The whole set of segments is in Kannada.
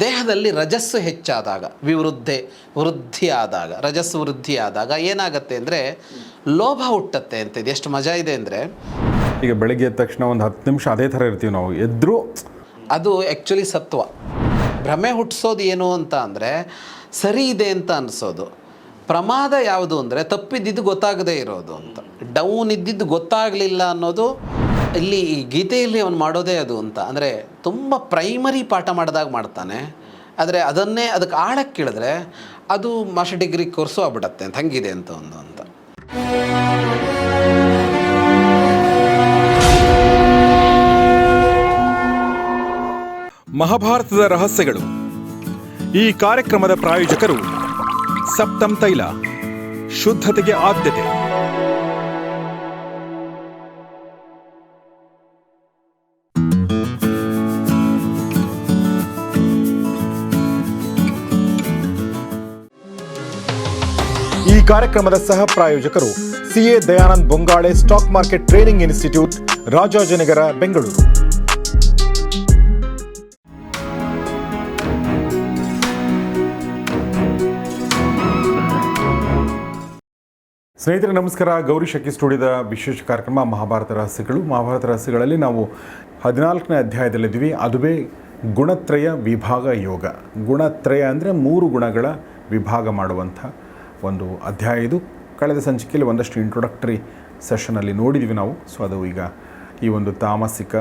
ದೇಹದಲ್ಲಿ ರಜಸ್ಸು ಹೆಚ್ಚಾದಾಗ ವಿವೃದ್ಧೆ ವೃದ್ಧಿಯಾದಾಗ ರಜಸ್ಸು ವೃದ್ಧಿಯಾದಾಗ ಏನಾಗುತ್ತೆ ಅಂದರೆ ಲೋಭ ಹುಟ್ಟತ್ತೆ ಅಂತ ಇದು ಎಷ್ಟು ಮಜಾ ಇದೆ ಅಂದರೆ ಈಗ ಬೆಳಗ್ಗೆ ಎದ್ದ ತಕ್ಷಣ ಒಂದು ಹತ್ತು ನಿಮಿಷ ಅದೇ ಥರ ಇರ್ತೀವಿ ನಾವು. ಎದ್ರು ಅದು ಆ್ಯಕ್ಚುಲಿ ಸತ್ವ. ಭ್ರಮೆ ಹುಟ್ಟಿಸೋದು ಏನು ಅಂತ ಅಂದರೆ ಸರಿ ಇದೆ ಅಂತ ಅನಿಸೋದು. ಪ್ರಮಾದ ಯಾವುದು ಅಂದರೆ ತಪ್ಪಿದ್ದಿದ್ದು ಗೊತ್ತಾಗದೇ ಇರೋದು ಅಂತ. ಡೌನ್ ಇದ್ದಿದ್ದು ಗೊತ್ತಾಗಲಿಲ್ಲ ಅನ್ನೋದು ಇಲ್ಲಿ ಈ ಗೀತೆಯಲ್ಲಿ ಅವನು ಮಾಡೋದೇ ಅದು ಅಂತ. ಅಂದರೆ ತುಂಬ ಪ್ರೈಮರಿ ಪಾಠ ಮಾಡಿದಾಗ ಮಾಡ್ತಾನೆ. ಆದರೆ ಅದನ್ನೇ ಅದಕ್ಕೆ ಆಳಕ್ಕೆ ಕೇಳಿದ್ರೆ ಅದು ಮಾಸ್ಟರ್ ಡಿಗ್ರಿ ಕೋರ್ಸು ಆಗ್ಬಿಡತ್ತೆ ಅಂತ, ಹಂಗಿದೆ ಅಂತ ಒಂದು ಅಂತ. ಮಹಾಭಾರತದ ರಹಸ್ಯಗಳು. ಈ ಕಾರ್ಯಕ್ರಮದ ಪ್ರಾಯೋಜಕರು ಸಪ್ತಂ ತೈಲ, ಶುದ್ಧತೆಗೆ ಆದ್ಯತೆ. ಕಾರ್ಯಕ್ರಮದ ಸಹ ಪ್ರಾಯೋಜಕರು CA Dayanand Bongale stock market training institute, Rajajinagar, Bengaluru. ಸ್ನೇಹಿತರೆ, ನಮಸ್ಕಾರ. ಗೌರಿ ಶಕ್ಕಿ ಸ್ಟುಡಿಯೋದ ವಿಶೇಷ ಕಾರ್ಯಕ್ರಮ ಮಹಾಭಾರತ ರಹಸ್ಯಗಳು. ಮಹಾಭಾರತ ರಹಸ್ಯಗಳಲ್ಲಿ ನಾವು ಹದಿನಾಲ್ಕನೇ ಅಧ್ಯಾಯದಲ್ಲಿದ್ದೀವಿ. ಅದುವೇ ಗುಣತ್ರಯ ವಿಭಾಗ ಯೋಗ. ಗುಣತ್ರಯ ಅಂದರೆ ಮೂರು ಗುಣಗಳ ವಿಭಾಗ ಮಾಡುವಂಥ ಒಂದು ಅಧ್ಯಾಯ ಇದು. ಕಳೆದ ಸಂಚಿಕೆಯಲ್ಲಿ ಒಂದಷ್ಟು ಇಂಟ್ರೊಡಕ್ಟರಿ ಸೆಷನಲ್ಲಿ ನೋಡಿದ್ವಿ ನಾವು. ಸೊ ಅದು ಈಗ ಈ ಒಂದು ತಾಮಸಿಕ,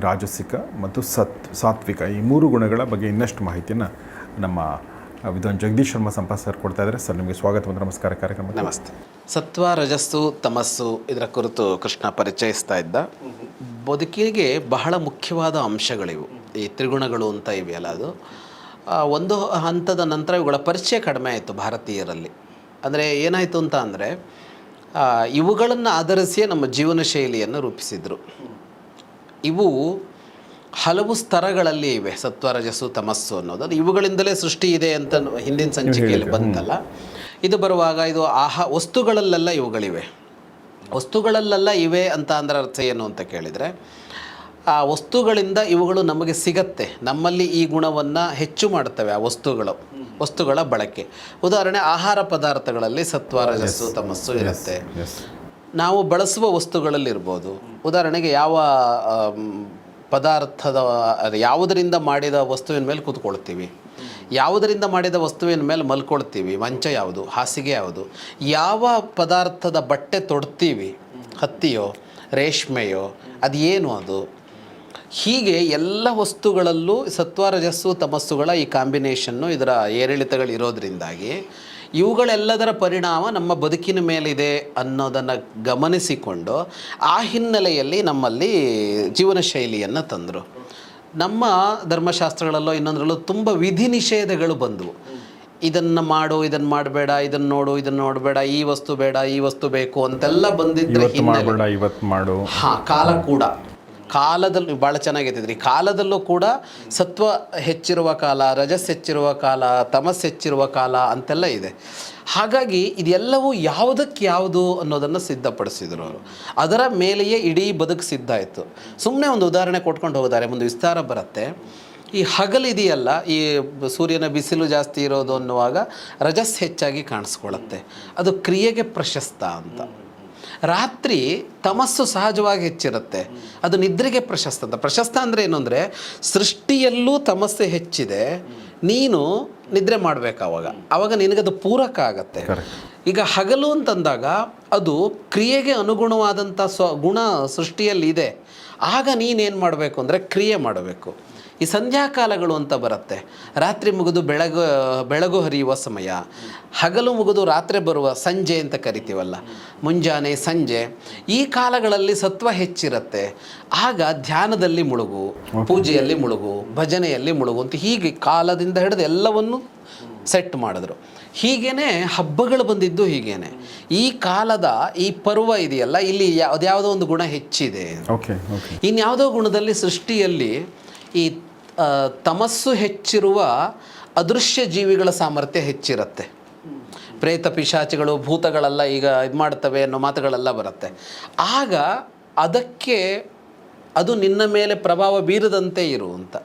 ರಾಜಸಿಕ ಮತ್ತು ಸತ್, ಸಾತ್ವಿಕ ಈ ಮೂರು ಗುಣಗಳ ಬಗ್ಗೆ ಇನ್ನಷ್ಟು ಮಾಹಿತಿಯನ್ನು ನಮ್ಮ ವಿದ್ವಾನ್ ಜಗದೀಶ್ ಶರ್ಮಾ ಸಂಪಾ ಸರ್ ಕೊಡ್ತಾ ಇದ್ದಾರೆ. ಸರ್, ನಿಮಗೆ ಸ್ವಾಗತ ಮತ್ತು ನಮಸ್ಕಾರ ಕಾರ್ಯಕ್ರಮ ನಮಸ್ತೆ. ಸತ್ವ, ರಜಸ್ಸು, ತಮಸ್ಸು ಇದರ ಕುರಿತು ಕೃಷ್ಣ ಪರಿಚಯಿಸ್ತಾ ಇದ್ದ. ಬದುಕಿಗೆ ಬಹಳ ಮುಖ್ಯವಾದ ಅಂಶಗಳಿವು. ಈ ತ್ರಿಗುಣಗಳು ಅಂತ ಇವೆಯಲ್ಲ ಅದು. ಒಂದು ಹಂತದ ನಂತರ ಇವುಗಳ ಪರಿಚಯ ಕಡಿಮೆ ಆಯಿತು ಭಾರತೀಯರಲ್ಲಿ. ಅಂದರೆ ಏನಾಯಿತು ಅಂತ ಅಂದರೆ ಇವುಗಳನ್ನು ಆಧರಿಸಿಯೇ ನಮ್ಮ ಜೀವನ ಶೈಲಿಯನ್ನು ರೂಪಿಸಿದರು. ಇವು ಹಲವು ಸ್ತರಗಳಲ್ಲಿ ಇವೆ ಸತ್ವ ರಜಸ್ಸು ತಮಸ್ಸು ಅನ್ನೋದು. ಅದು ಇವುಗಳಿಂದಲೇ ಸೃಷ್ಟಿ ಇದೆ ಅಂತ ಹಿಂದಿನ ಸಂಚಿಕೆಯಲ್ಲಿ ಬಂತಲ್ಲ. ಇದು ಬರುವಾಗ ಇದು ಆಹಾ ವಸ್ತುಗಳಲ್ಲೆಲ್ಲ ಇವುಗಳಿವೆ. ವಸ್ತುಗಳಲ್ಲೆಲ್ಲ ಇವೆ ಅಂತ ಅಂದ್ರೆ ಅರ್ಥ ಏನು ಅಂತ ಕೇಳಿದರೆ ಆ ವಸ್ತುಗಳಿಂದ ಇವುಗಳು ನಮಗೆ ಸಿಗತ್ತೆ. ನಮ್ಮಲ್ಲಿ ಈ ಗುಣವನ್ನು ಹೆಚ್ಚು ಮಾಡ್ತವೆ ಆ ವಸ್ತುಗಳು ವಸ್ತುಗಳ ಬಳಕೆ. ಉದಾಹರಣೆ ಆಹಾರ ಪದಾರ್ಥಗಳಲ್ಲಿ ಸತ್ವ ರಜಸ್ಸು ತಮಸ್ಸು ಇರುತ್ತೆ. ನಾವು ಬಳಸುವ ವಸ್ತುಗಳಲ್ಲಿರ್ಬೋದು. ಉದಾಹರಣೆಗೆ ಯಾವ ಪದಾರ್ಥದ ಅದು ಯಾವುದರಿಂದ ಮಾಡಿದ ವಸ್ತುವಿನ ಮೇಲೆ ಕೂತ್ಕೊಳ್ತೀವಿ. ಯಾವುದರಿಂದ ಮಾಡಿದ ವಸ್ತುವಿನ ಮೇಲೆ ಮಲ್ಕೊಳ್ತೀವಿ. ಮಂಚ ಯಾವುದು? ಹಾಸಿಗೆ ಯಾವುದು? ಯಾವ ಪದಾರ್ಥದ ಬಟ್ಟೆ ತೊಡ್ತೀವಿ? ಹತ್ತಿಯೋ ರೇಷ್ಮೆಯೋ ಅದು ಏನು ಅದು? ಹೀಗೆ ಎಲ್ಲ ವಸ್ತುಗಳಲ್ಲೂ ಸತ್ವ ರಜಸ್ಸು ತಮಸ್ಸುಗಳ ಈ ಕಾಂಬಿನೇಷನ್ನು ಇದರ ಏರಿಳಿತಗಳು ಇರೋದ್ರಿಂದಾಗಿ ಇವುಗಳೆಲ್ಲದರ ಪರಿಣಾಮ ನಮ್ಮ ಬದುಕಿನ ಮೇಲಿದೆ ಅನ್ನೋದನ್ನು ಗಮನಿಸಿಕೊಂಡು ಆ ಹಿನ್ನೆಲೆಯಲ್ಲಿ ನಮ್ಮಲ್ಲಿ ಜೀವನ ಶೈಲಿಯನ್ನು ತಂದರು. ನಮ್ಮ ಧರ್ಮಶಾಸ್ತ್ರಗಳಲ್ಲೋ ಇನ್ನೊಂದರಲ್ಲೂ ತುಂಬ ವಿಧಿ ನಿಷೇಧಗಳು ಬಂದವು. ಇದನ್ನು ಮಾಡು ಇದನ್ನು ಮಾಡಬೇಡ ಇದನ್ನು ನೋಡು ಇದನ್ನು ನೋಡಬೇಡ ಈ ವಸ್ತು ಬೇಡ ಈ ವಸ್ತು ಬೇಕು ಅಂತೆಲ್ಲ ಬಂದಿದ್ದರೆ ಹಾಂ ಕಾಲ ಕೂಡ. ಕಾಲದಲ್ಲೂ ಭಾಳ ಚೆನ್ನಾಗೈತಿದ್ರಿ ಕಾಲದಲ್ಲೂ ಕೂಡ ಸತ್ವ ಹೆಚ್ಚಿರುವ ಕಾಲ, ರಜಸ್ ಹೆಚ್ಚಿರುವ ಕಾಲ, ತಮಸ್ ಹೆಚ್ಚಿರುವ ಕಾಲ ಅಂತೆಲ್ಲ ಇದೆ. ಹಾಗಾಗಿ ಇದೆಲ್ಲವೂ ಯಾವುದಕ್ಕೆ ಯಾವುದು ಅನ್ನೋದನ್ನು ಸಿದ್ಧಪಡಿಸಿದರು ಅವರು. ಅದರ ಮೇಲೆಯೇ ಇಡೀ ಬದುಕು ಸಿದ್ಧ ಆಯಿತು. ಸುಮ್ಮನೆ ಒಂದು ಉದಾಹರಣೆ ಕೊಟ್ಕೊಂಡು ಹೋಗಿದ್ದಾರೆ, ಒಂದು ವಿಸ್ತಾರ ಬರುತ್ತೆ. ಈ ಹಗಲಿದೆಯಲ್ಲ ಈ ಸೂರ್ಯನ ಬಿಸಿಲು ಜಾಸ್ತಿ ಇರೋದು ಅನ್ನುವಾಗ ರಜಸ್ ಹೆಚ್ಚಾಗಿ ಕಾಣಿಸ್ಕೊಳ್ಳುತ್ತೆ ಅದು ಕ್ರಿಯೆಗೆ ಪ್ರಶಸ್ತ ಅಂತ. ರಾತ್ರಿ ತಮಸ್ಸು ಸಹಜವಾಗಿ ಹೆಚ್ಚಿರುತ್ತೆ. ಅದು ನಿದ್ರೆಗೆ ಪ್ರಶಸ್ತ ಅಂತ. ಪ್ರಶಸ್ತ ಅಂದರೆ ಏನು ಅಂದರೆ ಸೃಷ್ಟಿಯಲ್ಲೂ ತಮಸ್ಸು ಹೆಚ್ಚಿದೆ ನೀನು ನಿದ್ರೆ ಮಾಡಬೇಕು ಅವಾಗ. ಅವಾಗ ನಿನಗದು ಪೂರಕ ಆಗತ್ತೆ. ಈಗ ಹಗಲು ಅಂತಂದಾಗ ಅದು ಕ್ರಿಯೆಗೆ ಅನುಗುಣವಾದಂಥ ಸ್ವ ಗುಣ ಸೃಷ್ಟಿಯಲ್ಲಿ ಇದೆ. ಆಗ ನೀನೇನು ಮಾಡಬೇಕು ಅಂದರೆ ಕ್ರಿಯೆ ಮಾಡಬೇಕು. ಈ ಸಂಧ್ಯಾಕಾಲಗಳು ಅಂತ ಬರುತ್ತೆ. ರಾತ್ರಿ ಮುಗಿದು ಬೆಳಗು ಬೆಳಗು ಹರಿಯುವ ಸಮಯ. ಹಗಲು ಮುಗಿದು ರಾತ್ರಿ ಬರುವ ಸಂಜೆ ಅಂತ ಕರಿತೀವಲ್ಲ. ಮುಂಜಾನೆ ಸಂಜೆ. ಈ ಕಾಲಗಳಲ್ಲಿ ಸತ್ವ ಹೆಚ್ಚಿರುತ್ತೆ. ಆಗ ಧ್ಯಾನದಲ್ಲಿ ಮುಳುಗು ಪೂಜೆಯಲ್ಲಿ ಮುಳುಗು ಭಜನೆಯಲ್ಲಿ ಮುಳುಗು ಅಂತ ಹೀಗೆ ಕಾಲದಿಂದ ಹಿಡಿದು ಎಲ್ಲವನ್ನು ಸೆಟ್ ಮಾಡಿದ್ರು. ಹೀಗೇ ಹಬ್ಬಗಳು ಬಂದಿದ್ದು ಹೀಗೇನೆ. ಈ ಕಾಲದ ಈ ಪರ್ವ ಇದೆಯಲ್ಲ ಇಲ್ಲಿ ಯಾವುದ್ಯಾವುದೋ ಒಂದು ಗುಣ ಹೆಚ್ಚಿದೆ ಇನ್ಯಾವುದೋ ಗುಣದಲ್ಲಿ ಸೃಷ್ಟಿಯಲ್ಲಿ ಈ ತಮಸ್ಸು ಹೆಚ್ಚಿರುವ ಅದೃಶ್ಯ ಜೀವಿಗಳ ಸಾಮರ್ಥ್ಯ ಹೆಚ್ಚಿರುತ್ತೆ. ಪ್ರೇತ ಪಿಶಾಚಿಗಳು, ಭೂತಗಳೆಲ್ಲ ಈಗ ಇದು ಮಾಡ್ತವೆ ಅನ್ನೋ ಮಾತುಗಳೆಲ್ಲ ಬರುತ್ತೆ. ಆಗ ಅದಕ್ಕೆ ಅದು ನಿನ್ನ ಮೇಲೆ ಪ್ರಭಾವ ಬೀರದಂತೆ ಇರು ಅಂತ.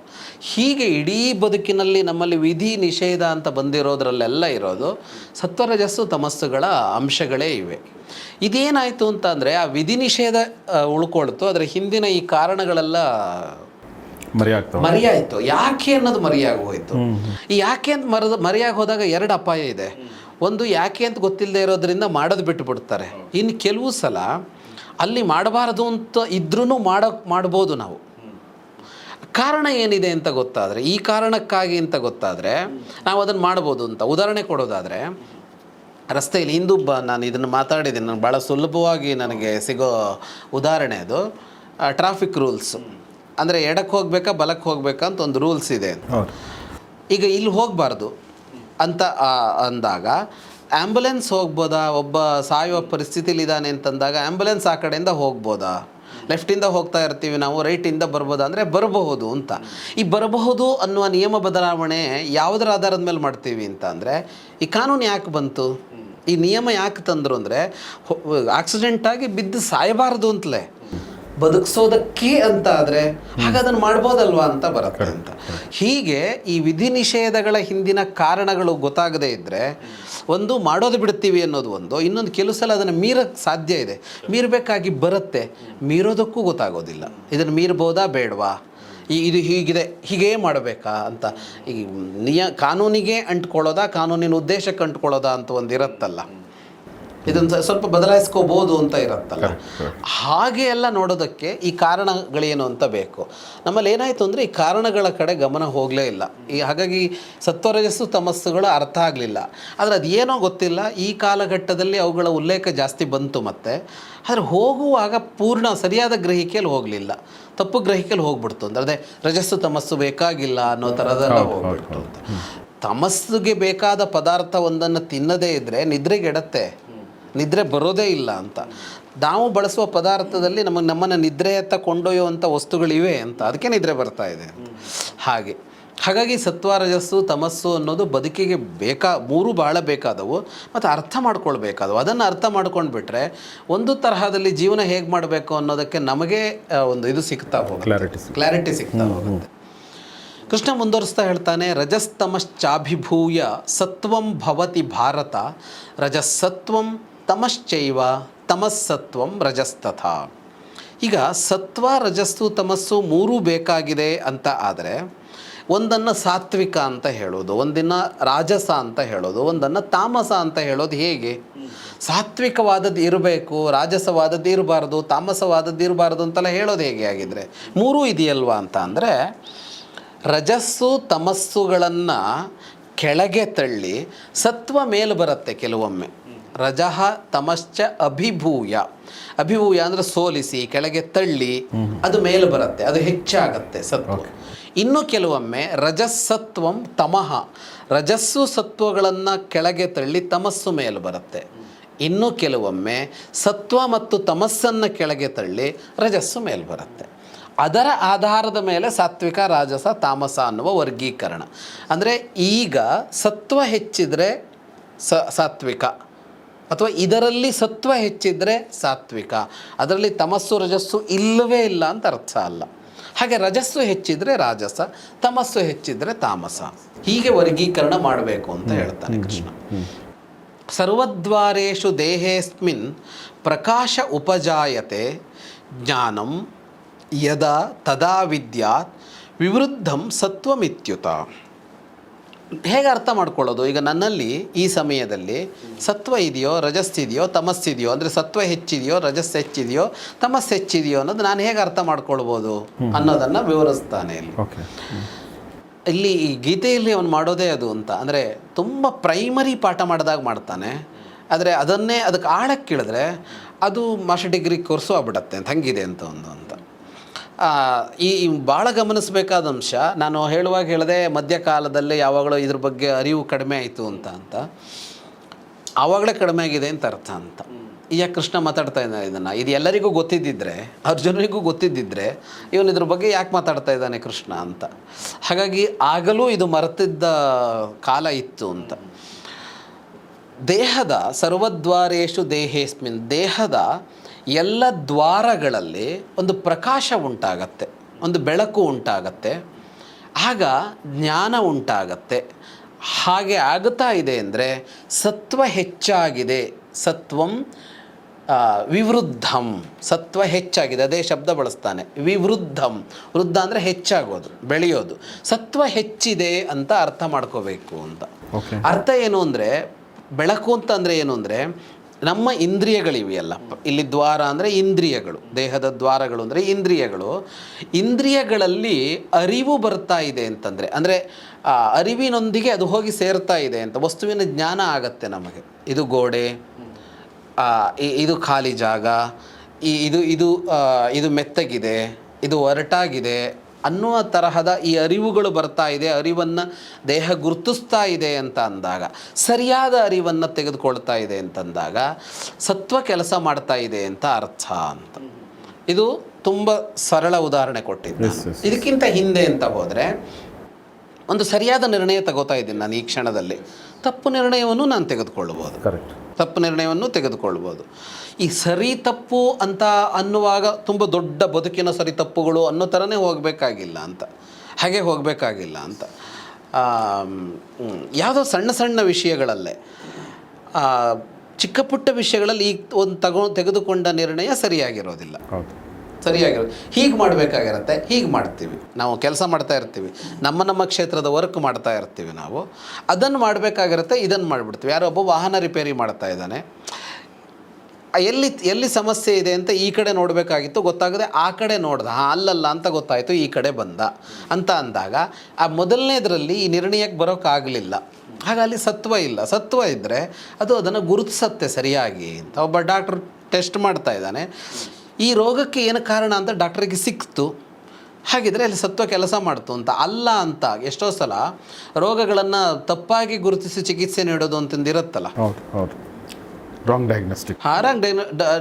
ಹೀಗೆ ಇಡೀ ಬದುಕಿನಲ್ಲಿ ನಮ್ಮಲ್ಲಿ ವಿಧಿ ನಿಷೇಧ ಅಂತ ಬಂದಿರೋದ್ರಲ್ಲೆಲ್ಲ ಇರೋದು ಸತ್ವರಜಸ್ಸು, ತಮಸ್ಸುಗಳ ಅಂಶಗಳೇ ಇವೆ. ಇದೇನಾಯಿತು ಅಂತ ಅಂದರೆ ಆ ವಿಧಿ ನಿಷೇಧ ಉಳ್ಕೊಳ್ತು. ಅದರ ಹಿಂದಿನ ಈ ಕಾರಣಗಳೆಲ್ಲ ಮರೆಯಾಯಿತು. ಯಾಕೆ ಅನ್ನೋದು ಮರೆಯಾಗಿ ಹೋಯಿತು. ಈ ಯಾಕೆ ಅಂತ ಮರದ ಮರೆಯಾಗಿ ಹೋದಾಗ ಎರಡು ಅಪಾಯ ಇದೆ. ಒಂದು ಯಾಕೆ ಅಂತ ಗೊತ್ತಿಲ್ಲದೆ ಇರೋದ್ರಿಂದ ಮಾಡೋದು ಬಿಟ್ಟು ಬಿಡ್ತಾರೆ ಇನ್ನು ಕೆಲವು ಸಲ ಅಲ್ಲಿ ಮಾಡಬಾರದು ಅಂತ ಇದ್ರೂ ಮಾಡೋ ಮಾಡ್ಬೋದು ನಾವು. ಕಾರಣ ಏನಿದೆ ಅಂತ ಗೊತ್ತಾದರೆ ಈ ಕಾರಣಕ್ಕಾಗಿ ಅಂತ ಗೊತ್ತಾದರೆ ನಾವು ಅದನ್ನು ಮಾಡ್ಬೋದು ಅಂತ. ಉದಾಹರಣೆ ಕೊಡೋದಾದರೆ ರಸ್ತೆಯಲ್ಲಿ ಹಿಂದೂ ಬ ನಾನು ಇದನ್ನು ಮಾತಾಡಿದ್ದೀನಿ. ನಾನು ಭಾಳ ಸುಲಭವಾಗಿ ನನಗೆ ಸಿಗೋ ಉದಾಹರಣೆ ಅದು. ಟ್ರಾಫಿಕ್ ರೂಲ್ಸು ಅಂದರೆ ಎಡಕ್ಕೆ ಹೋಗ್ಬೇಕಾ ಬಲಕ್ಕೆ ಹೋಗ್ಬೇಕಾ ಅಂತ ಒಂದು ರೂಲ್ಸ್ ಇದೆ ಈಗ ಇಲ್ಲಿ ಹೋಗಬಾರ್ದು ಅಂತ ಅಂದಾಗ ಆ್ಯಂಬುಲೆನ್ಸ್ ಹೋಗ್ಬೋದಾ? ಒಬ್ಬ ಸಾಯುವ ಪರಿಸ್ಥಿತಿಲಿ ಇದ್ದಾನೆ ಅಂತಂದಾಗ ಆ್ಯಂಬುಲೆನ್ಸ್ ಆ ಕಡೆಯಿಂದ ಹೋಗ್ಬೋದಾ? ಲೆಫ್ಟಿಂದ ಹೋಗ್ತಾ ಇರ್ತೀವಿ ನಾವು ರೈಟಿಂದ ಬರ್ಬೋದಾ? ಅಂದರೆ ಬರಬಹುದು ಅಂತ. ಈ ಬರಬಹುದು ಅನ್ನುವ ನಿಯಮ ಬದಲಾವಣೆ ಯಾವುದರ ಆಧಾರದ ಮೇಲೆ ಮಾಡ್ತೀವಿ ಅಂತ ಅಂದರೆ ಈ ಕಾನೂನು ಯಾಕೆ ಬಂತು? ಈ ನಿಯಮ ಯಾಕೆ ತಂದರು ಅಂದರೆ ಆಕ್ಸಿಡೆಂಟಾಗಿ ಬಿದ್ದು ಸಾಯಬಾರ್ದು ಅಂತಲೇ. ಬದುಕಿಸೋದಕ್ಕೆ ಅಂತ ಆದರೆ ಹಾಗೆ ಅದನ್ನು ಮಾಡ್ಬೋದಲ್ವಾ ಅಂತ ಬರುತ್ತೆ ಅಂತ. ಹೀಗೆ ಈ ವಿಧಿ ನಿಷೇಧಗಳ ಹಿಂದಿನ ಕಾರಣಗಳು ಗೊತ್ತಾಗದೇ ಇದ್ದರೆ ಒಂದು ಮಾಡೋದು ಬಿಡ್ತೀವಿ ಅನ್ನೋದು ಒಂದು ಇನ್ನೊಂದು ಕೆಲವು ಸಲ ಅದನ್ನು ಮೀರಕ್ಕೆ ಸಾಧ್ಯ ಇದೆ. ಮೀರಬೇಕಾಗಿ ಬರುತ್ತೆ. ಮೀರೋದಕ್ಕೂ ಗೊತ್ತಾಗೋದಿಲ್ಲ. ಇದನ್ನು ಮೀರ್ಬೋದಾ ಬೇಡವಾ? ಈ ಇದು ಹೀಗಿದೆ ಹೀಗೇ ಮಾಡಬೇಕಾ ಅಂತ. ಈ ನಿಯ ಕಾನೂನಿಗೆ ಅಂಟ್ಕೊಳ್ಳೋದಾ ಕಾನೂನಿನ ಉದ್ದೇಶಕ್ಕೆ ಅಂಟ್ಕೊಳ್ಳೋದಾ ಅಂತ ಒಂದು ಇರುತ್ತಲ್ಲ ಇದನ್ನು ಸ್ವಲ್ಪ ಬದಲಾಯಿಸ್ಕೋಬೋದು ಅಂತ ಇರುತ್ತಲ್ಲ? ಹಾಗೆ ಎಲ್ಲ ನೋಡೋದಕ್ಕೆ ಈ ಕಾರಣಗಳೇನು ಅಂತ ಬೇಕು? ನಮ್ಮಲ್ಲಿ ಏನಾಯಿತು ಅಂದರೆ ಈ ಕಾರಣಗಳ ಕಡೆ ಗಮನ ಹೋಗಲೇ ಇಲ್ಲ. ಈ ಹಾಗಾಗಿ ಸತ್ವರಜಸ್ಸು ತಮಸ್ಸುಗಳು ಅರ್ಥ ಆಗಲಿಲ್ಲ. ಆದರೆ ಅದೇನೋ ಗೊತ್ತಿಲ್ಲ ಈ ಕಾಲಘಟ್ಟದಲ್ಲಿ ಅವುಗಳ ಉಲ್ಲೇಖ ಜಾಸ್ತಿ ಬಂತು ಮತ್ತೆ. ಆದರೆ ಹೋಗುವಾಗ ಪೂರ್ಣ ಸರಿಯಾದ ಗ್ರಹಿಕೆಯಲ್ಲಿ ಹೋಗಲಿಲ್ಲ. ತಪ್ಪು ಗ್ರಹಿಕೆಯಲ್ಲಿ ಹೋಗ್ಬಿಡ್ತು ಅಂದರೆ ಅದೇ ರಜಸ್ಸು ತಮಸ್ಸು ಬೇಕಾಗಿಲ್ಲ ಅನ್ನೋ ಥರದೆಲ್ಲ ಹೋಗ್ಬಿಡ್ತು ಅಂತ. ತಮಸ್ಸಿಗೆ ಬೇಕಾದ ಪದಾರ್ಥ ಒಂದನ್ನು ತಿನ್ನದೇ ಇದ್ದರೆ ನಿದ್ರೆಗೆಡತ್ತೆ. ನಿದ್ರೆ ಬರೋದೇ ಇಲ್ಲ ಅಂತ. ನಾವು ಬಳಸುವ ಪದಾರ್ಥದಲ್ಲಿ ನಮಗೆ ನಮ್ಮನ್ನು ನಿದ್ರೆಯತ್ತ ಕೊಂಡೊಯ್ಯುವಂಥ ವಸ್ತುಗಳಿವೆ ಅಂತ. ಅದಕ್ಕೆ ನಿದ್ರೆ ಬರ್ತಾ ಇದೆ ಹಾಗೆ. ಹಾಗಾಗಿ ಸತ್ವಾರಜಸ್ಸು ತಮಸ್ಸು ಅನ್ನೋದು ಬದುಕಿಗೆ ಬೇಕಾ ಮೂರು ಭಾಳ ಬೇಕಾದವು ಮತ್ತು ಅರ್ಥ ಮಾಡ್ಕೊಳ್ಬೇಕಾದವು. ಅದನ್ನು ಅರ್ಥ ಮಾಡ್ಕೊಂಡ್ಬಿಟ್ರೆ ಒಂದು ತರಹದಲ್ಲಿ ಜೀವನ ಹೇಗೆ ಮಾಡಬೇಕು ಅನ್ನೋದಕ್ಕೆ ನಮಗೆ ಒಂದು ಇದು ಸಿಗ್ತಾ ಹೋಗುತ್ತೆ. ಕ್ಲಾರಿಟಿ ಕ್ಲಾರಿಟಿ ಸಿಗ್ತಾ ಹೋಗುತ್ತೆ. ಕೃಷ್ಣ ಮುಂದುವರಿಸ್ತಾ ಹೇಳ್ತಾನೆ ರಜಸ್ತಮಶ್ಚಾಭಿಭೂಯ ಸತ್ವಂ ಭವತಿ ಭಾರತ ರಜಸ್ಸತ್ವಂ ತಮಶ್ಚೈವ ತಮಸ್ಸತ್ವಂ ರಜಸ್ತಥ. ಈಗ ಸತ್ವ, ರಜಸ್ಸು, ತಮಸ್ಸು ಮೂರೂ ಬೇಕಾಗಿದೆ ಅಂತ ಆದರೆ ಒಂದನ್ನು ಸಾತ್ವಿಕ ಅಂತ ಹೇಳೋದು ಒಂದಿನ ರಾಜಸ ಅಂತ ಹೇಳೋದು, ಒಂದನ್ನು ತಾಮಸ ಅಂತ ಹೇಳೋದು ಹೇಗೆ? ಸಾತ್ವಿಕವಾದದ್ದು ಇರಬೇಕು, ರಾಜಸವಾದದ್ದು ಇರಬಾರ್ದು, ತಾಮಸವಾದದ್ದು ಇರಬಾರ್ದು ಅಂತೆಲ್ಲ ಹೇಳೋದು ಹೇಗೆ ಆಗಿದರೆ ಮೂರೂ ಇದೆಯಲ್ವಾ ಅಂತ ಅಂದರೆ ರಜಸ್ಸು, ತಮಸ್ಸುಗಳನ್ನು ಕೆಳಗೆ ತಳ್ಳಿ ಸತ್ವ ಮೇಲೆ ಬರುತ್ತೆ ಕೆಲವೊಮ್ಮೆ. ರಜಃ ತಮಶ್ಚ ಅಭಿಭೂಯ. ಅಭಿಭೂಯ ಅಂದರೆ ಸೋಲಿಸಿ ಕೆಳಗೆ ತಳ್ಳಿ ಅದು ಮೇಲೆ ಬರುತ್ತೆ ಅದು ಹೆಚ್ಚಾಗತ್ತೆ ಸತ್ವ. ಇನ್ನು ಕೆಲವೊಮ್ಮೆ ರಜಸ್ಸತ್ವಂ ತಮಃ. ರಜಸ್ಸು ಸತ್ವಗಳನ್ನು ಕೆಳಗೆ ತಳ್ಳಿ ತಮಸ್ಸು ಮೇಲೆ ಬರುತ್ತೆ. ಇನ್ನು ಕೆಲವೊಮ್ಮೆ ಸತ್ವ ಮತ್ತು ತಮಸ್ಸನ್ನು ಕೆಳಗೆ ತಳ್ಳಿ ರಜಸ್ಸು ಮೇಲೆ ಬರುತ್ತೆ. ಅದರ ಆಧಾರದ ಮೇಲೆ ಸಾತ್ವಿಕ ರಾಜಸ ತಾಮಸ ಅನ್ನುವ ವರ್ಗೀಕರಣ. ಅಂದರೆ ಈಗ ಸತ್ವ ಹೆಚ್ಚಿದರೆ ಸ ಸಾತ್ವಿಕ. ಅಥವಾ ಇದರಲ್ಲಿ ಸತ್ವ ಹೆಚ್ಚಿದ್ರೆ ಸಾತ್ವಿಕ. ಅದರಲ್ಲಿ ತಮಸ್ಸು ರಜಸ್ಸು ಇಲ್ಲವೇ ಇಲ್ಲ ಅಂತ ಅರ್ಥ ಅಲ್ಲ. ಹಾಗೆ ರಜಸ್ಸು ಹೆಚ್ಚಿದ್ರೆ ರಾಜಸ ತಮಸ್ಸು ಹೆಚ್ಚಿದ್ರೆ ತಾಮಸ. ಹೀಗೆ ವರ್ಗೀಕರಣ ಮಾಡಬೇಕು ಅಂತ ಹೇಳ್ತಾನೆ ಕೃಷ್ಣ. ಸರ್ವದ್ವಾರೇಶು ದೇಹೇಸ್ಮಿನ್ ಪ್ರಕಾಶ ಉಪಜಾಯತೆ ಜ್ಞಾನಂ ಯದಾ ತದಾ ವಿದ್ಯಾತ್ ವಿವೃದ್ಧಂ ಸತ್ವಮಿತ್ಯುತ. ಹೇಗೆ ಅರ್ಥ ಮಾಡ್ಕೊಳ್ಳೋದು? ಈಗ ನನ್ನಲ್ಲಿ ಈ ಸಮಯದಲ್ಲಿ ಸತ್ವ ಇದೆಯೋ ರಜಸ್ಸಿದೆಯೋ ತಮಸ್ಸಿದೆಯೋ ಅಂದರೆ ಸತ್ವ ಹೆಚ್ಚಿದೆಯೋ ರಜಸ್ ಹೆಚ್ಚಿದೆಯೋ ತಮಸ್ ಹೆಚ್ಚಿದೆಯೋ ಅನ್ನೋದು ನಾನು ಹೇಗೆ ಅರ್ಥ ಮಾಡ್ಕೊಳ್ಬೋದು ಅನ್ನೋದನ್ನು ವಿವರಿಸ್ತಾನೆ ಇಲ್ಲಿ. ಓಕೆ. ಇಲ್ಲಿ ಈ ಗೀತೆಯಲ್ಲಿ ಅವನು ಮಾಡೋದೇ ಅದು ಅಂತ. ಅಂದರೆ ತುಂಬ ಪ್ರೈಮರಿ ಪಾಠ ಮಾಡಿದಾಗ ಮಾಡ್ತಾನೆ. ಆದರೆ ಅದನ್ನೇ ಅದಕ್ಕೆ ಆಳಕ್ಕೆ ಕೇಳಿದ್ರೆ ಅದು ಮಾಸ್ಟರ್ ಡಿಗ್ರಿ ಕೋರ್ಸು ಆಗ್ಬಿಡತ್ತೆ ಅಂತ ಹಂಗಿದೆ ಅಂತ ಒಂದು ಅಂತ. ಈ ಭಾಳ ಗಮನಿಸಬೇಕಾದ ಅಂಶ, ನಾನು ಹೇಳುವಾಗ ಹೇಳಿದೆ ಮಧ್ಯಕಾಲದಲ್ಲಿ ಯಾವಾಗಲೂ ಇದ್ರ ಬಗ್ಗೆ ಅರಿವು ಕಡಿಮೆ ಆಯಿತು ಅಂತ ಅಂತ. ಆವಾಗಲೇ ಕಡಿಮೆ ಆಗಿದೆ ಅಂತ ಅರ್ಥ ಅಂತ. ಈಗ ಕೃಷ್ಣ ಮಾತಾಡ್ತಾ ಇದ್ದಾನೆ ಇದನ್ನು. ಇದು ಎಲ್ಲರಿಗೂ ಗೊತ್ತಿದ್ದಿದ್ರೆ, ಅರ್ಜುನರಿಗೂ ಗೊತ್ತಿದ್ದಿದ್ರೆ, ಇವನು ಇದ್ರ ಬಗ್ಗೆ ಯಾಕೆ ಮಾತಾಡ್ತಾ ಇದ್ದಾನೆ ಕೃಷ್ಣ ಅಂತ. ಹಾಗಾಗಿ ಆಗಲೂ ಇದು ಮರೆತಿದ್ದ ಕಾಲ ಇತ್ತು ಅಂತ. ದೇಹದ ಸರ್ವದ್ವಾರೇಶು ದೇಹೇಸ್ಮಿನ್. ದೇಹದ ಎಲ್ಲ ದ್ವಾರಗಳಲ್ಲಿ ಒಂದು ಪ್ರಕಾಶ ಉಂಟಾಗತ್ತೆ ಒಂದು ಬೆಳಕು ಉಂಟಾಗತ್ತೆ ಆಗ ಜ್ಞಾನ ಉಂಟಾಗತ್ತೆ. ಹಾಗೆ ಆಗುತ್ತಾ ಇದೆ ಅಂದರೆ ಸತ್ವ ಹೆಚ್ಚಾಗಿದೆ ಸತ್ವಂ ವಿವೃದ್ಧಂ. ಸತ್ವ ಹೆಚ್ಚಾಗಿದೆ ಅದೇ ಶಬ್ದ ಬಳಸ್ತಾನೆ ವಿವೃದ್ಧಂ. ವೃದ್ಧ ಅಂದರೆ ಹೆಚ್ಚಾಗೋದು ಬೆಳೆಯೋದು. ಸತ್ವ ಹೆಚ್ಚಿದೆ ಅಂತ ಅರ್ಥ ಮಾಡ್ಕೋಬೇಕು ಅಂತ. ಅರ್ಥ ಏನು ಅಂದರೆ ಬೆಳಕು ಅಂತ ಅಂದರೆ ಏನು ಅಂದರೆ ನಮ್ಮ ಇಂದ್ರಿಯಗಳಿವೆಯಲ್ಲ ಇಲ್ಲಿ ದ್ವಾರ ಅಂದರೆ ಇಂದ್ರಿಯಗಳು, ದೇಹದ ದ್ವಾರಗಳು ಅಂದರೆ ಇಂದ್ರಿಯಗಳು. ಇಂದ್ರಿಯಗಳಲ್ಲಿ ಅರಿವು ಬರ್ತಾ ಇದೆ ಅಂತಂದರೆ, ಅಂದರೆ ಅರಿವಿನೊಂದಿಗೆ ಅದು ಹೋಗಿ ಸೇರ್ತಾ ಇದೆ ಅಂತ, ವಸ್ತುವಿನ ಜ್ಞಾನ ಆಗತ್ತೆ ನಮಗೆ. ಇದು ಗೋಡೆ ಇದು ಖಾಲಿ ಜಾಗ ಇದು ಇದು ಇದು ಮೆತ್ತಗಿದೆ, ಇದು ಒರಟಾಗಿದೆ ಅನ್ನುವ ತರಹದ ಈ ಅರಿವುಗಳು ಬರ್ತಾ ಇದೆ ಅರಿವನ್ನು ದೇಹ ಗುರುತಿಸ್ತಾ ಇದೆ ಅಂತ ಅಂದಾಗ ಸರಿಯಾದ ಅರಿವನ್ನು ತೆಗೆದುಕೊಳ್ತಾ ಇದೆ ಅಂತಂದಾಗ ಸತ್ವ ಕೆಲಸ ಮಾಡ್ತಾ ಇದೆ ಅಂತ ಅರ್ಥ ಅಂತ. ಇದು ತುಂಬ ಸರಳ ಉದಾಹರಣೆ ಕೊಟ್ಟಿದ್ದು. ಇದಕ್ಕಿಂತ ಹಿಂದೆ ಅಂತ ಹೋದರೆ ಒಂದು ಸರಿಯಾದ ನಿರ್ಣಯ ತಗೋತಾ ಇದ್ದೀನಿ ನಾನು ಈ ಕ್ಷಣದಲ್ಲಿ. ತಪ್ಪು ನಿರ್ಣಯವನ್ನು ನಾನು ತೆಗೆದುಕೊಳ್ಳಬಹುದು. ಕರೆಕ್ಟ್ ತಪ್ಪು ನಿರ್ಣಯವನ್ನು ತೆಗೆದುಕೊಳ್ಬೋದು ಈ ಸರಿ ತಪ್ಪು ಅಂತ ಅನ್ನುವಾಗ ತುಂಬ ದೊಡ್ಡ ಬದುಕಿನ ಸರಿ ತಪ್ಪುಗಳು ಅನ್ನೋ ಥರನೇ ಹೋಗಬೇಕಾಗಿಲ್ಲ ಅಂತ. ಹಾಗೆ ಹೋಗಬೇಕಾಗಿಲ್ಲ ಅಂತ. ಯಾವುದೋ ಸಣ್ಣ ಸಣ್ಣ ವಿಷಯಗಳಲ್ಲೇ. ಚಿಕ್ಕ ಪುಟ್ಟ ವಿಷಯಗಳಲ್ಲಿ ಈಗ ಒಂದು ತಗೊ, ತೆಗೆದುಕೊಂಡ ನಿರ್ಣಯ ಸರಿಯಾಗಿರೋದಿಲ್ಲ. ಹೌದು. ಸರಿಯಾಗಿರೋದು ಹೀಗೆ ಮಾಡಬೇಕಾಗಿರುತ್ತೆ, ಹೀಗೆ ಮಾಡ್ತೀವಿ. ನಾವು ಕೆಲಸ ಮಾಡ್ತಾ ಇರ್ತೀವಿ. ನಮ್ಮ ನಮ್ಮ ಕ್ಷೇತ್ರದ ವರ್ಕ್ ಮಾಡ್ತಾ ಇರ್ತೀವಿ ನಾವು. ಅದನ್ನು ಮಾಡಬೇಕಾಗಿರುತ್ತೆ, ಇದನ್ನು ಮಾಡಿಬಿಡ್ತೀವಿ. ಯಾರೋ ಒಬ್ಬ ವಾಹನ ರಿಪೇರಿ ಮಾಡ್ತಾ ಇದ್ದಾನೆ. ಎಲ್ಲಿ ಎಲ್ಲಿ ಸಮಸ್ಯೆ ಇದೆ ಅಂತ ಈ ಕಡೆ ನೋಡಬೇಕಾಗಿತ್ತು, ಗೊತ್ತಾಗದೆ ಆ ಕಡೆ ನೋಡ್ದ. ಹಾಂ, ಅಲ್ಲಲ್ಲ ಅಂತ ಗೊತ್ತಾಯಿತು, ಈ ಕಡೆ ಬಂದ ಅಂತ ಅಂದಾಗ, ಆ ಮೊದಲನೇದರಲ್ಲಿ ಈ ನಿರ್ಣಯಕ್ಕೆ ಬರೋಕ್ಕಾಗಲಿಲ್ಲ ಹಾಗೆ ಅಲ್ಲಿ ಸತ್ವ ಇಲ್ಲ. ಸತ್ವ ಇದ್ದರೆ ಅದು ಅದನ್ನು ಗುರುತಿಸತ್ತೆ ಸರಿಯಾಗಿ ಅಂತ. ಒಬ್ಬ ಡಾಕ್ಟ್ರ್ ಟೆಸ್ಟ್ ಮಾಡ್ತಾ ಇದ್ದಾನೆ. ಈ ರೋಗಕ್ಕೆ ಏನು ಕಾರಣ ಅಂತ ಡಾಕ್ಟ್ರಿಗೆ ಸಿಕ್ತು. ಹಾಗಿದ್ರೆ ಅಲ್ಲಿ ಸತ್ವ ಕೆಲಸ ಮಾಡ್ತು ಅಂತ. ಅಲ್ಲ ಅಂತ, ಎಷ್ಟೋ ಸಲ ರೋಗಗಳನ್ನು ತಪ್ಪಾಗಿ ಗುರುತಿಸಿ ಚಿಕಿತ್ಸೆ ನೀಡೋದು ಅಂತಂದಿರುತ್ತಲ್ಲ. ಹೌದು ಹೌದು. ರಾಂಗ್ ಡಯಾಗ್ನೋಸ್ಟಿಕ್ ಹಾ ರಾಂಗ್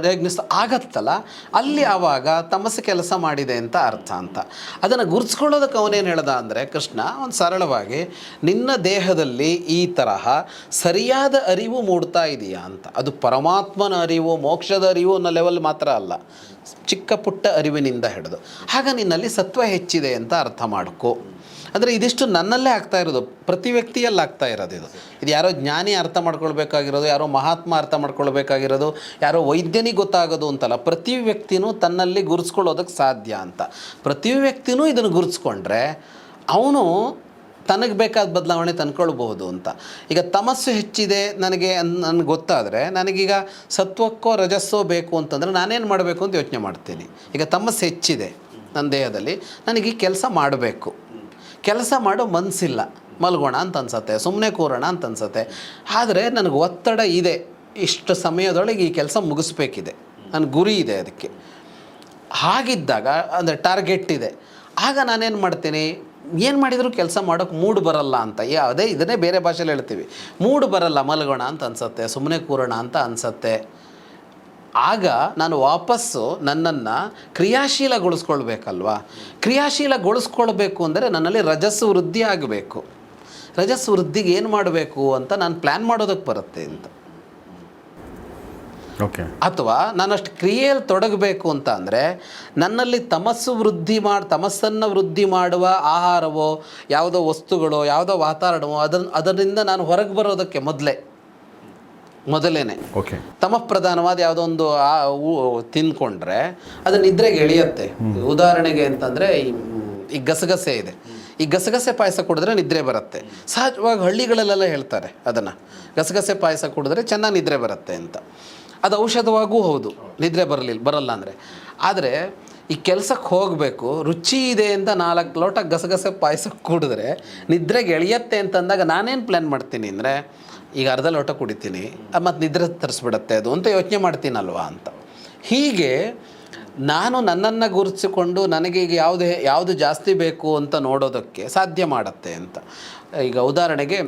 ಡಯಾಗ್ನೋಸ್ ಆಗತ್ತಲ್ಲ? ಅಲ್ಲಿ ಆವಾಗ ತಮಸೆ ಕೆಲಸ ಮಾಡಿದೆ ಅಂತ ಅರ್ಥ ಅಂತ. ಅದನ್ನು ಗುರುತಿಸ್ಕೊಳ್ಳೋದಕ್ಕೆ ಅವನೇನು ಹೇಳ್ದ ಅಂದರೆ, ಕೃಷ್ಣ ಒಂದು ಸರಳವಾಗಿ, ನಿನ್ನ ದೇಹದಲ್ಲಿ ಈ ತರಹ ಸರಿಯಾದ ಅರಿವು ಮೂಡ್ತಾ ಇದೆಯಾ ಅಂತ. ಅದು ಪರಮಾತ್ಮನ ಅರಿವು, ಮೋಕ್ಷದ ಅರಿವು ಅನ್ನೋ ಲೆವೆಲ್ ಮಾತ್ರ ಅಲ್ಲ. ಚಿಕ್ಕ ಪುಟ್ಟ ಅರಿವಿನಿಂದ ಹಿಡಿದು. ಆಗ ನಿನ್ನಲ್ಲಿ ಸತ್ವ ಹೆಚ್ಚಿದೆ ಅಂತ ಅರ್ಥ ಮಾಡ್ಕೋ. ಅಂದರೆ ಇದಿಷ್ಟು ನನ್ನಲ್ಲೇ ಆಗ್ತಾ ಇರೋದು. ಪ್ರತಿ ವ್ಯಕ್ತಿಯಲ್ಲಿ ಆಗ್ತಾ ಇರೋದು ಇದು. ಇದು ಯಾರೋ ಜ್ಞಾನಿ ಅರ್ಥ ಮಾಡ್ಕೊಳ್ಬೇಕಾಗಿರೋದು, ಯಾರೋ ಮಹಾತ್ಮ ಅರ್ಥ ಮಾಡ್ಕೊಳ್ಬೇಕಾಗಿರೋದು, ಯಾರೋ ವೈದ್ಯನಿಗೆ ಗೊತ್ತಾಗೋದು ಅಂತಲ್ಲ. ಪ್ರತಿ ವ್ಯಕ್ತಿನೂ ತನ್ನಲ್ಲಿ ಗುರುಸ್ಕೊಳ್ಳೋದಕ್ಕೆ ಸಾಧ್ಯ ಅಂತ. ಪ್ರತಿ ವ್ಯಕ್ತಿನೂ ಇದನ್ನು ಗುರುಸ್ಕೊಂಡ್ರೆ ಅವನು ತನಗೆ ಬೇಕಾದ ಬದಲಾವಣೆ ತಂದ್ಕೊಳ್ಬಹುದು ಅಂತ. ಈಗ ತಮಸ್ಸು ಹೆಚ್ಚಿದೆ ನನಗೆ ನನಗೆ ಗೊತ್ತಾದರೆ ನನಗೀಗ ಸತ್ವಕ್ಕೋ ರಜಸ್ಸೋ ಬೇಕು ಅಂತಂದರೆ ನಾನೇನು ಮಾಡಬೇಕು ಅಂತ ಯೋಚನೆ ಮಾಡ್ತೀನಿ. ಈಗ ತಮಸ್ಸು ಹೆಚ್ಚಿದೆ ನನ್ನ ದೇಹದಲ್ಲಿ, ನನಗೆ ಈ ಕೆಲಸ ಮಾಡಬೇಕು. ಕೆಲಸ ಮಾಡೋ ಮನಸ್ಸಿಲ್ಲ ಮಲ್ಗೋಣ ಅಂತ ಅನ್ಸತ್ತೆ ಸುಮ್ಮನೆ ಕೂರೋಣ ಅಂತ ಅನ್ಸತ್ತೆ. ಆದರೆ ನನಗೆ ಒತ್ತಡ ಇದೆ. ಇಷ್ಟು ಸಮಯದೊಳಗೆ ಈ ಕೆಲಸ ಮುಗಿಸ್ಬೇಕಿದೆ. ನನ್ನ ಗುರಿ ಇದೆ ಅದಕ್ಕೆ. ಹಾಗಿದ್ದಾಗ, ಅಂದರೆ ಟಾರ್ಗೆಟ್ ಇದೆ. ಆಗ ನಾನೇನು ಮಾಡ್ತೀನಿ? ಏನು ಮಾಡಿದರೂ ಕೆಲಸ ಮಾಡೋಕ್ಕೆ ಮೂಡ್ ಬರಲ್ಲ ಅಂತ. ಯಾ ಅದೇ ಇದನ್ನೇ ಬೇರೆ ಭಾಷೆಯಲ್ಲಿ ಹೇಳ್ತೀವಿ. ಮೂಡ್ ಬರಲ್ಲ, ಮಲಗೋಣ ಅಂತ ಅನ್ಸತ್ತೆ ಸುಮ್ಮನೆ ಕೂರೋಣ ಅಂತ ಅನ್ಸತ್ತೆ. ಆಗ ನಾನು ವಾಪಸ್ಸು ನನ್ನನ್ನು ಕ್ರಿಯಾಶೀಲಗೊಳಿಸ್ಕೊಳ್ಬೇಕಲ್ವಾ? ಕ್ರಿಯಾಶೀಲಗೊಳಿಸ್ಕೊಳ್ಬೇಕು ಅಂದರೆ ನನ್ನಲ್ಲಿ ರಜಸ್ಸು ವೃದ್ಧಿ ಆಗಬೇಕು. ರಜಸ್ಸು ವೃದ್ಧಿಗೆ ಏನು ಮಾಡಬೇಕು ಅಂತ ನಾನು ಪ್ಲ್ಯಾನ್ ಮಾಡೋದಕ್ಕೆ ಬರುತ್ತೆ ಅಂತ. ಓಕೆ. ಅಥವಾ ನಾನಷ್ಟು ಕ್ರಿಯೆಯಲ್ಲಿ ತೊಡಗಬೇಕು ಅಂತ ಅಂದರೆ ನನ್ನಲ್ಲಿ ತಮಸ್ಸು ವೃದ್ಧಿ ಮಾಡಿ ತಮಸ್ಸನ್ನು ವೃದ್ಧಿ ಮಾಡುವ ಆಹಾರವೋ ಯಾವುದೋ ವಸ್ತುಗಳೋ ಯಾವುದೋ ವಾತಾವರಣವೋ ಅದನ್ನು ಅದರಿಂದ ನಾನು ಹೊರಗೆ ಬರೋದಕ್ಕೆ ಮೊದಲೇ. ಮೊದಲೇನೆ. ಓಕೆ. ತಮ ಪ್ರಧಾನವಾದ ಯಾವುದೋ ಒಂದು ಆ ತಿಂದ್ಕೊಂಡ್ರೆ ಅದು ನಿದ್ರೆಗೆ ಎಳೆಯುತ್ತೆ. ಉದಾಹರಣೆಗೆ ಅಂತಂದರೆ ಈ ಈ ಗಸಗಸೆ ಇದೆ. ಈ ಗಸಗಸೆ ಪಾಯಸ ಕುಡಿದ್ರೆ ನಿದ್ರೆ ಬರುತ್ತೆ. ಸಹಜವಾಗಿ ಹಳ್ಳಿಗಳಲ್ಲೆಲ್ಲ ಹೇಳ್ತಾರೆ ಅದನ್ನು. ಗಸಗಸೆ ಪಾಯಸ ಕುಡಿದ್ರೆ ಚೆನ್ನಾಗಿ ನಿದ್ರೆ ಬರುತ್ತೆ ಅಂತ. ಅದು ಔಷಧವಾಗೂ ಹೌದು. ನಿದ್ರೆ ಬರಲಿಲ್ಲ ಬರಲ್ಲ ಅಂದರೆ. ಆದರೆ ಈ ಕೆಲಸಕ್ಕೆ ಹೋಗಬೇಕು ರುಚಿ ಇದೆ ಅಂತ ನಾಲ್ಕು ಲೋಟ ಗಸಗಸೆ ಪಾಯಸ ಕುಡಿದ್ರೆ ನಿದ್ರೆಗೆ ಎಳೆಯತ್ತೆ ಅಂತಂದಾಗ ನಾನೇನು ಪ್ಲ್ಯಾನ್ ಮಾಡ್ತೀನಿ ಅಂದರೆ ಈಗ ಅರ್ಧ ಲೋಟ ಕುಡಿತೀನಿ. ಮತ್ತು ನಿದ್ರೆ ತರಿಸ್ಬಿಡತ್ತೆ ಅದು. ಅಂತ ಯೋಚನೆ ಮಾಡ್ತೀನಲ್ವಾ ಅಂತ. ಹೀಗೆ ನಾನು ನನ್ನನ್ನು ಗುರುತಿಸಿಕೊಂಡು ನನಗೆ ಈಗ ಯಾವುದೇ, ಯಾವುದು ಜಾಸ್ತಿ ಬೇಕು ಅಂತ ನೋಡೋದಕ್ಕೆ ಸಾಧ್ಯ ಮಾಡುತ್ತೆ ಅಂತ. ಈಗ ಉದಾಹರಣೆಗೆ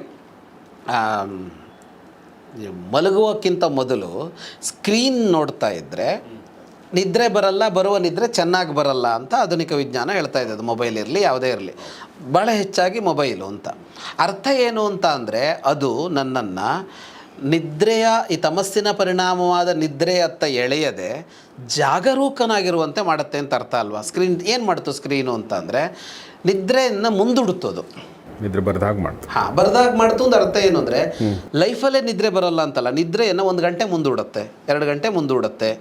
ಮಲಗುವಕ್ಕಿಂತ ಮೊದಲು ಸ್ಕ್ರೀನ್ ನೋಡ್ತಾ ಇದ್ದರೆ ನಿದ್ರೆ ಬರಲ್ಲ, ಬರುವ ನಿದ್ರೆ ಚೆನ್ನಾಗಿ ಬರಲ್ಲ ಅಂತ ಆಧುನಿಕ ವಿಜ್ಞಾನ ಹೇಳ್ತಾ ಇದೆ ಅದು ಮೊಬೈಲ್ ಇರಲಿ, ಯಾವುದೇ ಇರಲಿ. ಭಾಳ ಹೆಚ್ಚಾಗಿ ಮೊಬೈಲು ಅಂತ. ಅರ್ಥ ಏನು ಅಂತ ಅಂದರೆ, ಅದು ನನ್ನನ್ನು ನಿದ್ರೆಯ, ಈ ತಮಸ್ಸಿನ ಪರಿಣಾಮವಾದ ನಿದ್ರೆಯತ್ತ ಎಳೆಯದೆ ಜಾಗರೂಕನಾಗಿರುವಂತೆ ಮಾಡುತ್ತೆ ಅಂತ ಅರ್ಥ ಅಲ್ವಾ? ಸ್ಕ್ರೀನ್ ಏನು ಮಾಡ್ತು ಸ್ಕ್ರೀನು ಅಂತ ಅಂದರೆ ನಿದ್ರೆಯನ್ನು ಮುಂದೂಡುತ್ತದು. ಇದ್ರ ಬರ್ದಾಗ ಮಾಡ್ತು. ಹಾಂ ಬರ್ದಾಗ ಮಾಡ್ತು ಒಂದು ಅರ್ಥ ಏನು ಅಂದರೆ, ಲೈಫಲ್ಲೇ ನಿದ್ರೆ ಬರೋಲ್ಲ ಅಂತಲ್ಲ, ನಿದ್ರೆಯನ್ನು ಒಂದು ಗಂಟೆ ಮುಂದೂಡುತ್ತೆ, ಎರಡು ಗಂಟೆ ಮುಂದೂಡುತ್ತೆ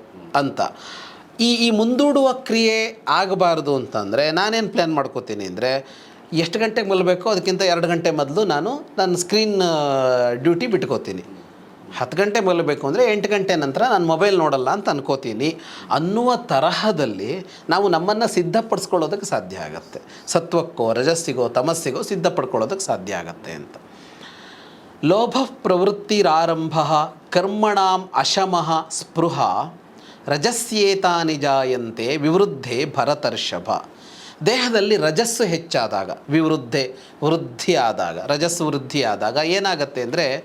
ಅಂತ. ಈ ಈ ಮುಂದೂಡುವ ಕ್ರಿಯೆ ಆಗಬಾರ್ದು ಅಂತಂದರೆ ನಾನೇನು ಪ್ಲ್ಯಾನ್ ಮಾಡ್ಕೋತೀನಿ ಅಂದರೆ, ಎಷ್ಟು ಗಂಟೆಗೆ ಮಲಬೇಕೋ ಅದಕ್ಕಿಂತ ಎರಡು ಗಂಟೆ ಮೊದಲು ನಾನು ನನ್ನ ಸ್ಕ್ರೀನ್ ಡ್ಯೂಟಿ ಬಿಟ್ಕೋತೀನಿ. ಹತ್ತು ಗಂಟೆ ಮಲಬೇಕು ಅಂದರೆ ಎಂಟು ಗಂಟೆ ನಂತರ ನಾನು ಮೊಬೈಲ್ ನೋಡಲ್ಲ ಅಂತ ಅನ್ಕೋತೀನಿ. ಅನ್ನುವ ತರಹದಲ್ಲಿ ನಾವು ನಮ್ಮನ್ನು ಸಿದ್ಧಪಡಿಸ್ಕೊಳ್ಳೋದಕ್ಕೆ ಸಾಧ್ಯ ಆಗುತ್ತೆ. ಸತ್ವಕ್ಕೋ, ರಜಸ್ಸಿಗೋ, ತಮಸ್ಸಿಗೋ ಸಿದ್ಧಪಡ್ಕೊಳ್ಳೋದಕ್ಕೆ ಸಾಧ್ಯ ಆಗತ್ತೆ ಅಂತ. ಲೋಭ ಪ್ರವೃತ್ತಿರಾರಂಭ ಕರ್ಮಣಾಂ ಅಶಮಃ ಸ್ಪೃಹ ರಜಸ್ಯೇತಾನಿ ಜಾಯಂತೆ ವಿವೃದ್ಧೆ ಭರತರ್ಷಭ. ದೇಹದಲ್ಲಿ ರಜಸ್ಸು ಹೆಚ್ಚಾದಾಗ, ವಿವೃದ್ಧೆ, ವೃದ್ಧಿಯಾದಾಗ, ರಜಸ್ಸು ವೃದ್ಧಿಯಾದಾಗ ಏನಾಗತ್ತೆ ಅಂದರೆ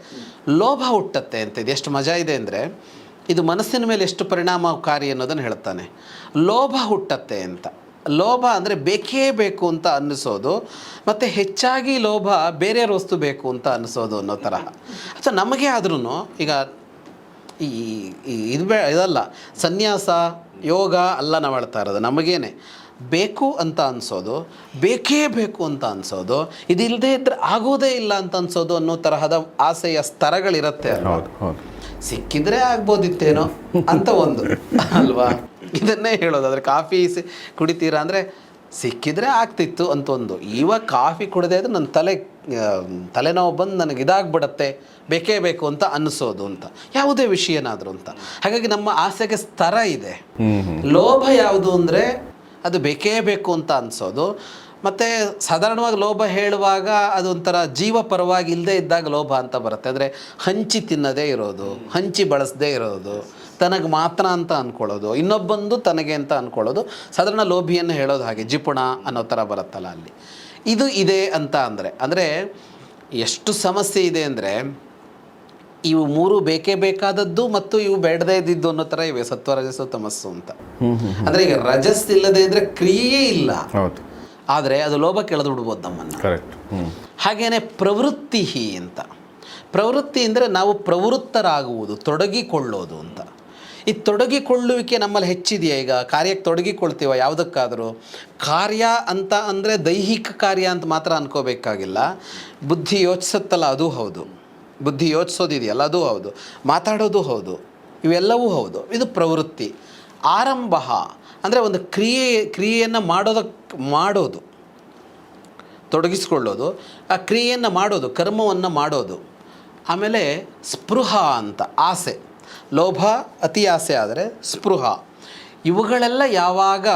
ಲೋಭ ಹುಟ್ಟತ್ತೆ ಅಂತ ಇದು. ಎಷ್ಟು ಮಜಾ ಇದೆ ಅಂದರೆ ಇದು ಮನಸ್ಸಿನ ಮೇಲೆ ಎಷ್ಟು ಪರಿಣಾಮಕಾರಿ ಅನ್ನೋದನ್ನು ಹೇಳ್ತಾನೆ. ಲೋಭ ಹುಟ್ಟತ್ತೆ ಅಂತ. ಲೋಭ ಅಂದರೆ ಬೇಕೇ ಬೇಕು ಅಂತ ಅನ್ನಿಸೋದು, ಮತ್ತು ಹೆಚ್ಚಾಗಿ ಲೋಭ ಬೇರೆಯವ್ರ ವಸ್ತು ಬೇಕು ಅಂತ ಅನ್ನಿಸೋದು ಅನ್ನೋ ತರಹ. ಅಥವಾ ನಮಗೆ ಆದ್ರೂ ಈಗ ಈ ಇದು ಬೇ, ಇದಲ್ಲ, ಸನ್ಯಾಸ, ಯೋಗ ಅಲ್ಲ ನಾವು ಹೇಳ್ತಾ ಇರೋದು ನಮಗೇನೆ. ಬೇಕು ಅಂತ ಅನಿಸೋದು ಬೇಕೇ ಬೇಕು ಅಂತ ಅನಿಸೋದು ಇದಿಲ್ಲದೆ ಇದ್ರೆ ಆಗೋದೇ ಇಲ್ಲ ಅಂತ ಅನ್ಸೋದು ಅನ್ನೋ ತರಹದ ಆಸೆಯ ಸ್ತರಗಳಿರುತ್ತೆ ಸಿಕ್ಕಿದ್ರೆ ಆಗ್ಬೋದಿತ್ತೇನೋ ಅಂತ ಒಂದು ಅಲ್ವಾ? ಇದನ್ನೇ ಹೇಳೋದು. ಆದರೆ ಕಾಫಿ ಸಿ- ಕುಡಿತೀರಾ ಅಂದರೆ ಸಿಕ್ಕಿದ್ರೆ ಆಗ್ತಿತ್ತು ಅಂತ ಒಂದು. ಇವಾಗ ಕಾಫಿ ಕುಡಿದೆ ಅದು ನನ್ನ ತಲೆ ತಲೆನೋವು ಬಂದು ನನಗೆ ಇದಾಗ್ಬಿಡತ್ತೆ ಬೇಕೇ ಬೇಕು ಅಂತ ಅನ್ನಿಸೋದು ಅಂತ. ಯಾವುದೇ ವಿಷಯನಾದರೂ ಅಂತ. ಹಾಗಾಗಿ ನಮ್ಮ ಆಸೆಗೆ ಸ್ತರ ಇದೆ. ಲೋಭ ಯಾವುದು ಅಂದರೆ ಅದು ಬೇಕೇ ಬೇಕು ಅಂತ ಅನಿಸೋದು. ಮತ್ತು ಸಾಧಾರಣವಾಗಿ ಲೋಭ ಹೇಳುವಾಗ ಅದೊಂಥರ ಜೀವ ಪರವಾಗಿ ಇಲ್ಲದೇ ಇದ್ದಾಗ ಲೋಭ ಅಂತ ಬರುತ್ತೆ. ಅಂದರೆ ಹಂಚಿ ತಿನ್ನದೇ ಇರೋದು, ಹಂಚಿ ಬಳಸದೇ ಇರೋದು, ತನಗೆ ಮಾತ್ರ ಅಂತ ಅಂದ್ಕೊಳ್ಳೋದು ಇನ್ನೊಬ್ಬಂದು ತನಗೆ ಅಂತ ಅಂದ್ಕೊಳ್ಳೋದು ಸಾಧಾರಣ ಲೋಭಿಯನ್ನು ಹೇಳೋದು ಹಾಗೆ, ಜಿಪುಣ ಅನ್ನೋ ಥರ ಬರುತ್ತಲ್ಲ ಅಲ್ಲಿ. ಇದು ಇದೆ ಅಂತ ಅಂದರೆ ಅಂದರೆ ಎಷ್ಟು ಸಮಸ್ಯೆ ಇದೆ ಅಂದರೆ ಇವು ಮೂರು ಬೇಕೇ ಬೇಕಾದದ್ದು ಮತ್ತು ಇವು ಬೇಡದೇ ಇದ್ದಿದ್ದು ಅನ್ನೋ ಥರ ಇವೆ ಸತ್ವ ರಜಸ್ಸು ತಮಸ್ಸು ಅಂತ. ಅಂದ್ರೆ ಈಗ ರಜಸ್ ಇಲ್ಲದೆ ಇದ್ರೆ ಕ್ರಿಯೆಯೇ ಇಲ್ಲ. ಆದರೆ ಅದು ಲೋಭ ಕೆಳದು ಬಿಡ್ಬೋದು ನಮ್ಮನ್ನು ಹಾಗೇನೆ ಪ್ರವೃತ್ತಿ ಅಂತ. ಪ್ರವೃತ್ತಿ ಅಂದರೆ ನಾವು ಪ್ರವೃತ್ತರಾಗುವುದು ತೊಡಗಿಕೊಳ್ಳೋದು ಅಂತ. ಈ ತೊಡಗಿಕೊಳ್ಳುವಿಕೆ ನಮ್ಮಲ್ಲಿ ಹೆಚ್ಚಿದೆಯಾ? ಈಗ ಕಾರ್ಯಕ್ಕೆ ತೊಡಗಿಕೊಳ್ತೀವ ಯಾವುದಕ್ಕಾದರೂ? ಕಾರ್ಯ ಅಂತ ಅಂದರೆ ದೈಹಿಕ ಕಾರ್ಯ ಅಂತ ಮಾತ್ರ ಅನ್ಕೋಬೇಕಾಗಿಲ್ಲ. ಬುದ್ಧಿ ಯೋಚಿಸುತ್ತಲ್ಲ ಅದು ಹೌದು. ಬುದ್ಧಿ ಯೋಚಿಸೋದಿದೆಯಲ್ಲ, ಅದು ಹೌದು. ಮಾತಾಡೋದು ಹೌದು. ಇವೆಲ್ಲವೂ ಹೌದು. ಇದು ಪ್ರವೃತ್ತಿ. ಆರಂಭ ಅಂದರೆ ಒಂದು ಕ್ರಿಯೆ, ಕ್ರಿಯೆಯನ್ನು ಮಾಡೋದಕ್ಕೆ ಮಾಡೋದು. ತೊಡಗಿಸ್ಕೊಳ್ಳೋದು. ಆ ಕ್ರಿಯೆಯನ್ನು ಮಾಡೋದು, ಕರ್ಮವನ್ನು ಮಾಡೋದು. ಆಮೇಲೆ ಸ್ಪೃಹ ಅಂತ, ಆಸೆ. ಲೋಭ ಅತಿ ಆಸೆ ಆದರೆ ಸ್ಪೃಹ. ಇವುಗಳೆಲ್ಲ ಯಾವಾಗ